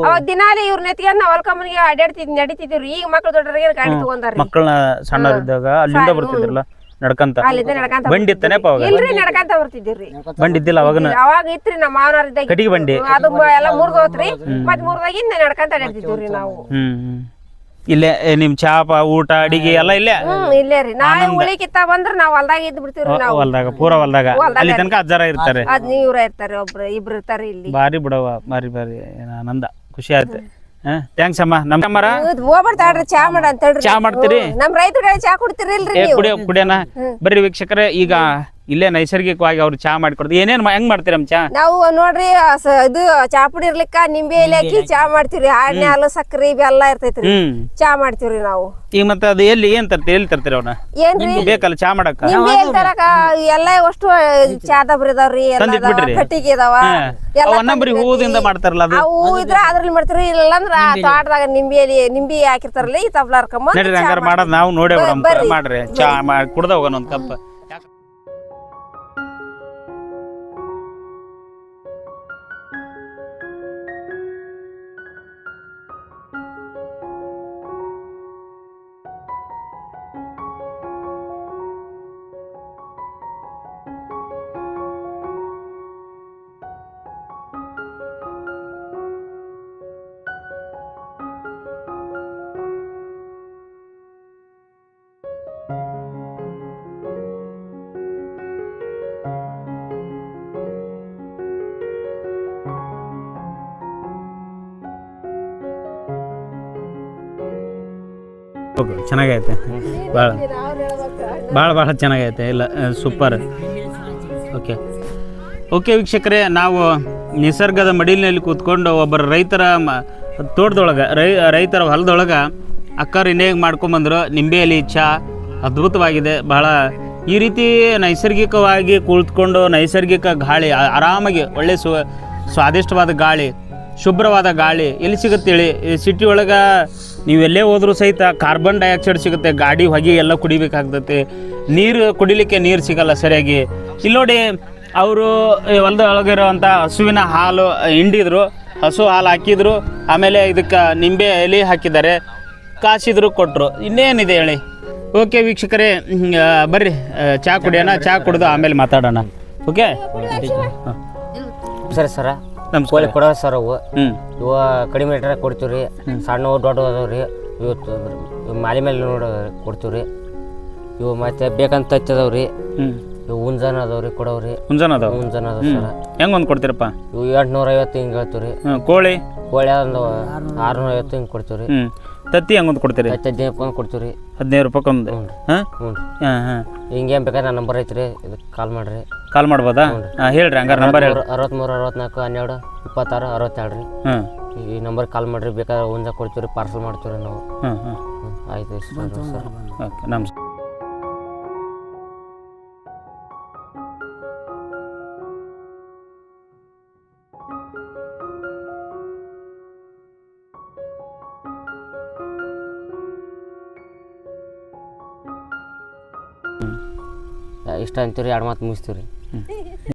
ಅವಾಗ ದಿನಾಲಿ ಇವ್ರ ನೆತ್ಕೊಂಡ್ ನಾವ್ ಹೊಲ್ಕಮ್ಮನಿಗೆ ಅಡ್ಯಾಡ್ತಿದ್ ನಡೀತಿದ್ವಿ ಈಗ ಮಕ್ಳು ದೊಡ್ಡ ಗಾಡಿ ತಗೊಂಡಾರ್ರಿ? ಮಕ್ಕಳನ್ನ ಸಣ್ಣವರಿದ್ದಾಗ ಅಲ್ಲಿಂದ ಬರ್ತಿದ್ರಲ್ಲ ನಡ್ಕಂತ? ಅಲ್ಲಿಂದ ನಡ್ಕಂತ ಬಂಡಿ ಇತ್ತನೇಪ ಅವಾಗ? ಇಲ್ರಿ ನಡ್ಕಂತ ಬರ್ತಿದ್ರಿ ಬಂಡಿ ಇದ್ದಿಲ್ಲ ಅವಾಗನ? ಅವಾಗ ಇತ್ರಿ ನಮ್ಮ ಮಾವನವ್ರ ಇದ್ದಾಗ ಕಟಿಗೆ ಬಂಡಿ ಅದು ಎಲ್ಲ ಮುರ್ದೋತ್ರಿ. ಮತ್ ಮುರ್ದಾಗಿಂದ ನಡ್ಕಂತ ಅಡ್ಯಾಡ್ತಿದ್ವಿ ನಾವು. ಹ್ಮ್ ಹ್ಮ್. ಇಲ್ಲೇ ನಿಮ್ ಚಾಪ ಊಟ ಅಡಿಗೆ ಎಲ್ಲ ಇಲ್ಲೇ? ಹ್ಮ್ ಇಲ್ಲೇ ರೀ. ನಾಳೆ ಉಳಿಕಿತ್ತ ಬಂದ್ರ ನಾವ್ ಹೊಲ್ದಾಗ ಇದ್ ಬಿಡ್ತೀವ್ರಿ ನಾವು. ಹೊಲ್ದಾಗ ಪೂರ ಹೊಲ್ದಾಗ. ಹೊಲ್ದಾಗ ಅಲ್ಲಿ ತನಕ ಅಜ್ಜಾರ ಇರ್ತಾರೆ. ಅದ್ ನೀವ್ರ ಇರ್ತಾರೆ ಒಬ್ರು ಇಬ್ರು ಇರ್ತಾರೆ ಇಲ್ಲಿ. ಬಾರಿ ಬಿಡವ ಬಾರಿ ಬಾರಿ. ಏನ್ ಆನಂದ ಖುಷಿ ಆಯ್ತು. ಹಾ ಥ್ಯಾಂಕ್ಸ್ ಅಮ್ಮ. ನಮ್ ಮರ ಹೋಗ್ಬರ್ತಾಡ್ರಿ ಚಾ ಮಾಡ ಅಂತ ಹೇಳ್ರಿ. ಚಾ ಮಾಡ್ತೀರಿ? ನಮ್ ರೈತರುಗಳ ಚಾ ಕುಡ್ತಿರಿಲ್ರಿ ಏ ನೀವು. ಕುಡಿಯ ಕುಡಿಯೋಣ. ಬರ್ರಿ ವೀಕ್ಷಕರೇ ಈಗ ಇಲ್ಲೇ ನೈಸರ್ಗಿಕವಾಗಿ ಅವ್ರು ಚಾ ಮಾಡಿಕೊಡ್ದು. ಏನೇನ್ ಮಾ- ಹೆಂಗ್ ಮಾಡ್ತೀರಮ್ಮ ಚಾ? ನಾವು ನೋಡ್ರಿ ಸ- ಇದು ಚಾ ಪುಡಿ ಇರ್ಲಿಕ್ಕ ನಿಂಬೆ ಎಲೆ ಹಾಕಿ ಚಾ ಮಾಡ್ತೀವ್ರಿ. ಹಾಡ್ನೆ ಹಾಲು ಸಕ್ಕರೆ ಬೆಲ್ಲ ಇರ್ತೈತ್ರಿ. ಹ್ಮ್. ಚಾ ಮಾಡ್ತೀವ್ರಿ ನಾವು. ಈಗ ಮತ್ತೆ ಅದು ಎಲ್ಲಿ ಏನ್ ತರ್ತೀರಿ ಎಲ್ಲಿ ತರ್ತೀರಿ ಅವ್ನ? ಏನ್ರಿ? ಬೇಕಲ್ಲ ಚಾ ಮಾಡಕ್ಕ? ನಿಂಬೆ ಎಲ್ ತರಕ? ಎಲ್ಲ ಅಷ್ಟು ಚಾ ದಬ್ರಿ ಇದಾವ್ರಿ ಎಲ್ಲ? ಅದಾವ, ಕಟ್ಟಿಗೆ ಇದಾವ ಎಲ್ಲ ಅವನ್ನ ಬರೀ ಹೂದಿಂದ ಮಾಡ್ತಾರಲ್ಲ ಅದು? ಅವು ಇದ್ರ ಅದ್ರಲ್ಲಿ ಮಾಡ್ತೀರಿ ಇಲ್ಲಂದ್ರ ತೋಟದಾಗ ನಿಂಬೆ ಎಲೆ ನಿಂಬೆ ಹಾಕಿರ್ತಾರಲ್ಲ ಈ ತಬ್ಲಾರ್ಕಮ್ಮ ನಡ್ರಿ ಹಂಗಾರ ಮಾಡೋದ್ ನಾವು ನೋಡೇ ಬಿಡಮ್. ಮಾಡ್ರಿ. ಚಾ ಮಾಡಿ ಕುಡ್ದ ಹೋಗೋಣ ಒಂದ್ ಕಪ್. ಚೆನ್ನಾಗೈತೆ. ಭಾಳ ಭಾಳ ಭಾಳ ಚೆನ್ನಾಗೈತೆ. ಇಲ್ಲ ಸೂಪರ್ ಓಕೆ. ಓಕೆ ವೀಕ್ಷಕರೇ, ನಾವು ನಿಸರ್ಗದ ಮಡಿಲಿನಲ್ಲಿ ಕೂತ್ಕೊಂಡು ಒಬ್ಬರ ರೈತರ ತೋಟದೊಳಗೆ, ರೈ ರೈತರ ಹೊಲದೊಳಗೆ ಅಕ್ಕರು ಇನ್ನೇಗೆ ಮಾಡ್ಕೊಂಬಂದ್ರು ನಿಂಬೆಯಲ್ಲಿ ಚಹಾ ಅದ್ಭುತವಾಗಿದೆ. ಬಹಳ ಈ ರೀತಿ ನೈಸರ್ಗಿಕವಾಗಿ ಕುಳಿತುಕೊಂಡು ನೈಸರ್ಗಿಕ ಗಾಳಿ ಆರಾಮಾಗಿ ಒಳ್ಳೆ ಸು, ಸ್ವಾದಿಷ್ಟವಾದ ಗಾಳಿ, ಶುಭ್ರವಾದ ಗಾಳಿ ಎಲ್ಲಿ ಸಿಗುತ್ತೆ ಹೇಳಿ? ಈ ಸಿಟಿ ಒಳಗೆ ನೀವು ಹೋದರೂ ಸಹಿತ ಕಾರ್ಬನ್ ಡೈಆಕ್ಸೈಡ್ ಸಿಗುತ್ತೆ, ಗಾಡಿ, ಹೊಗೆ ಎಲ್ಲ ಕುಡಿಬೇಕಾಗ್ತೈತಿ. ನೀರು ಕುಡಿಲಿಕ್ಕೆ ನೀರು ಸಿಗಲ್ಲ ಸರಿಯಾಗಿ. ಇಲ್ಲಿ ನೋಡಿ, ಅವರು ಹೊಲದ ಒಳಗಿರುವಂಥ ಹಸುವಿನ ಹಾಲು ಹಿಂಡಿದ್ರು, ಹಸು ಹಾಲು ಹಾಕಿದ್ರು, ಆಮೇಲೆ ಇದಕ್ಕೆ ನಿಂಬೆ ಎಲೆ ಹಾಕಿದ್ದಾರೆ, ಕಾಸಿದ್ರು ಕೊಟ್ಟರು ಇನ್ನೇನಿದೆ ಹೇಳಿ? ಓಕೆ ವೀಕ್ಷಕರೇ ಬರ್ರಿ. ಚಹಾ ಕುಡಿಯೋಣ ಚಹಾ ಕುಡಿದು ಆಮೇಲೆ ಮಾತಾಡೋಣ. ಓಕೆ ಸರಿ. ಸರ ನಮ್ಮ ಕೋಳಿ ಕೊಡೋ ಸರ್ ಅವು. ಹ್ಞೂ ಇವ ಕಡಿಮೆ ರೇಟ್ರಾಗ ಕೊಡ್ತೀವಿ ರೀ ಸಣ್ಣವು ದೊಡ್ಡವು ಅದಾವ ರೀ ಇವು ಮಾಲಿ ಮೇಲೆ ನೋಡಿ ಕೊಡ್ತೀವಿ ರೀ ಇವು ಮತ್ತೆ ಬೇಕಂತ ಹಚ್ಚದವ್ ರೀ ಹ್ಞೂ ಇವು ಹುಂಜಾನ ಅದಾವ ರೀ ಕೊಡವ್ ರೀ ಹುಂಜಾನ ಅದಾವ ಹುಂಜಾನ ಅದಾವ ಸರ. ಹೆಂಗೆ ಒಂದು ಕೊಡ್ತೀರಪ್ಪ? ಇವು ಎಂಟ್ನೂರ ಐವತ್ತು ಹಿಂಗೆ ಹೇಳ್ತೀವಿ ರೀ ಕೋಳಿ? ಕೋಳಿ ಒಂದು ಆರುನೂರ ಐವತ್ತು ಹಿಂಗೆ ಕೊಡ್ತೀವಿ ರೀ ತತ್ತಿ ಹೆಂಗೊಂದು ಒಂದು ಕೊಡ್ತೀರಿ? ಮತ್ತೆ ಹದಿನೈದು ಒಂದು ಕೊಡ್ತೀವಿ ರೀ ಹದಿನೈದು ರೂಪಾಯಿಕೊಂದು ಹ್ಞೂ ಹಾಂ? ಹ್ಞೂ ಹಾಂ ಹಾಂ. ಹಿಂಗೇನು ಬೇಕಾದ್ರೆ ನನ್ನ ನಂಬರ್ ಐತ್ರಿ ಇದಕ್ಕೆ ಕಾಲ್ ಮಾಡಿರಿ. ಕಾಲ್ ಮಾಡ್ಬೋದಾ? ಹಾಂ ಹೇಳ್ರಿ ಹಂಗಾರೆ ನಂಬರ್ ಹೇಳಿ. ಅರವತ್ತ್ಮೂರು ಅರವತ್ನಾಲ್ಕು ಹನ್ನೆರಡು ಇಪ್ಪತ್ತಾರು ಅರವತ್ತೆರಡು ರೀ ಹಾಂ. ಈ ನಂಬರ್ ಕಾಲ್ ಮಾಡಿರಿ ಬೇಕಾದ್ರೆ ಒಂದಾಗ ಕೊಡ್ತೀವಿ ರೀ ಪಾರ್ಸಲ್ ಮಾಡ್ತೀವಿ ರೀ ನಾವು ಹಾಂ ಹಾಂ ಆಯ್ತು ಸರ್ ಓಕೆ ನಮಸ್ಕಾರ ಇಷ್ಟ ಅಂತೀರಿ ಎರಡು ಮಾತು ಮುಗಿಸ್ತೀವಿ ರೀ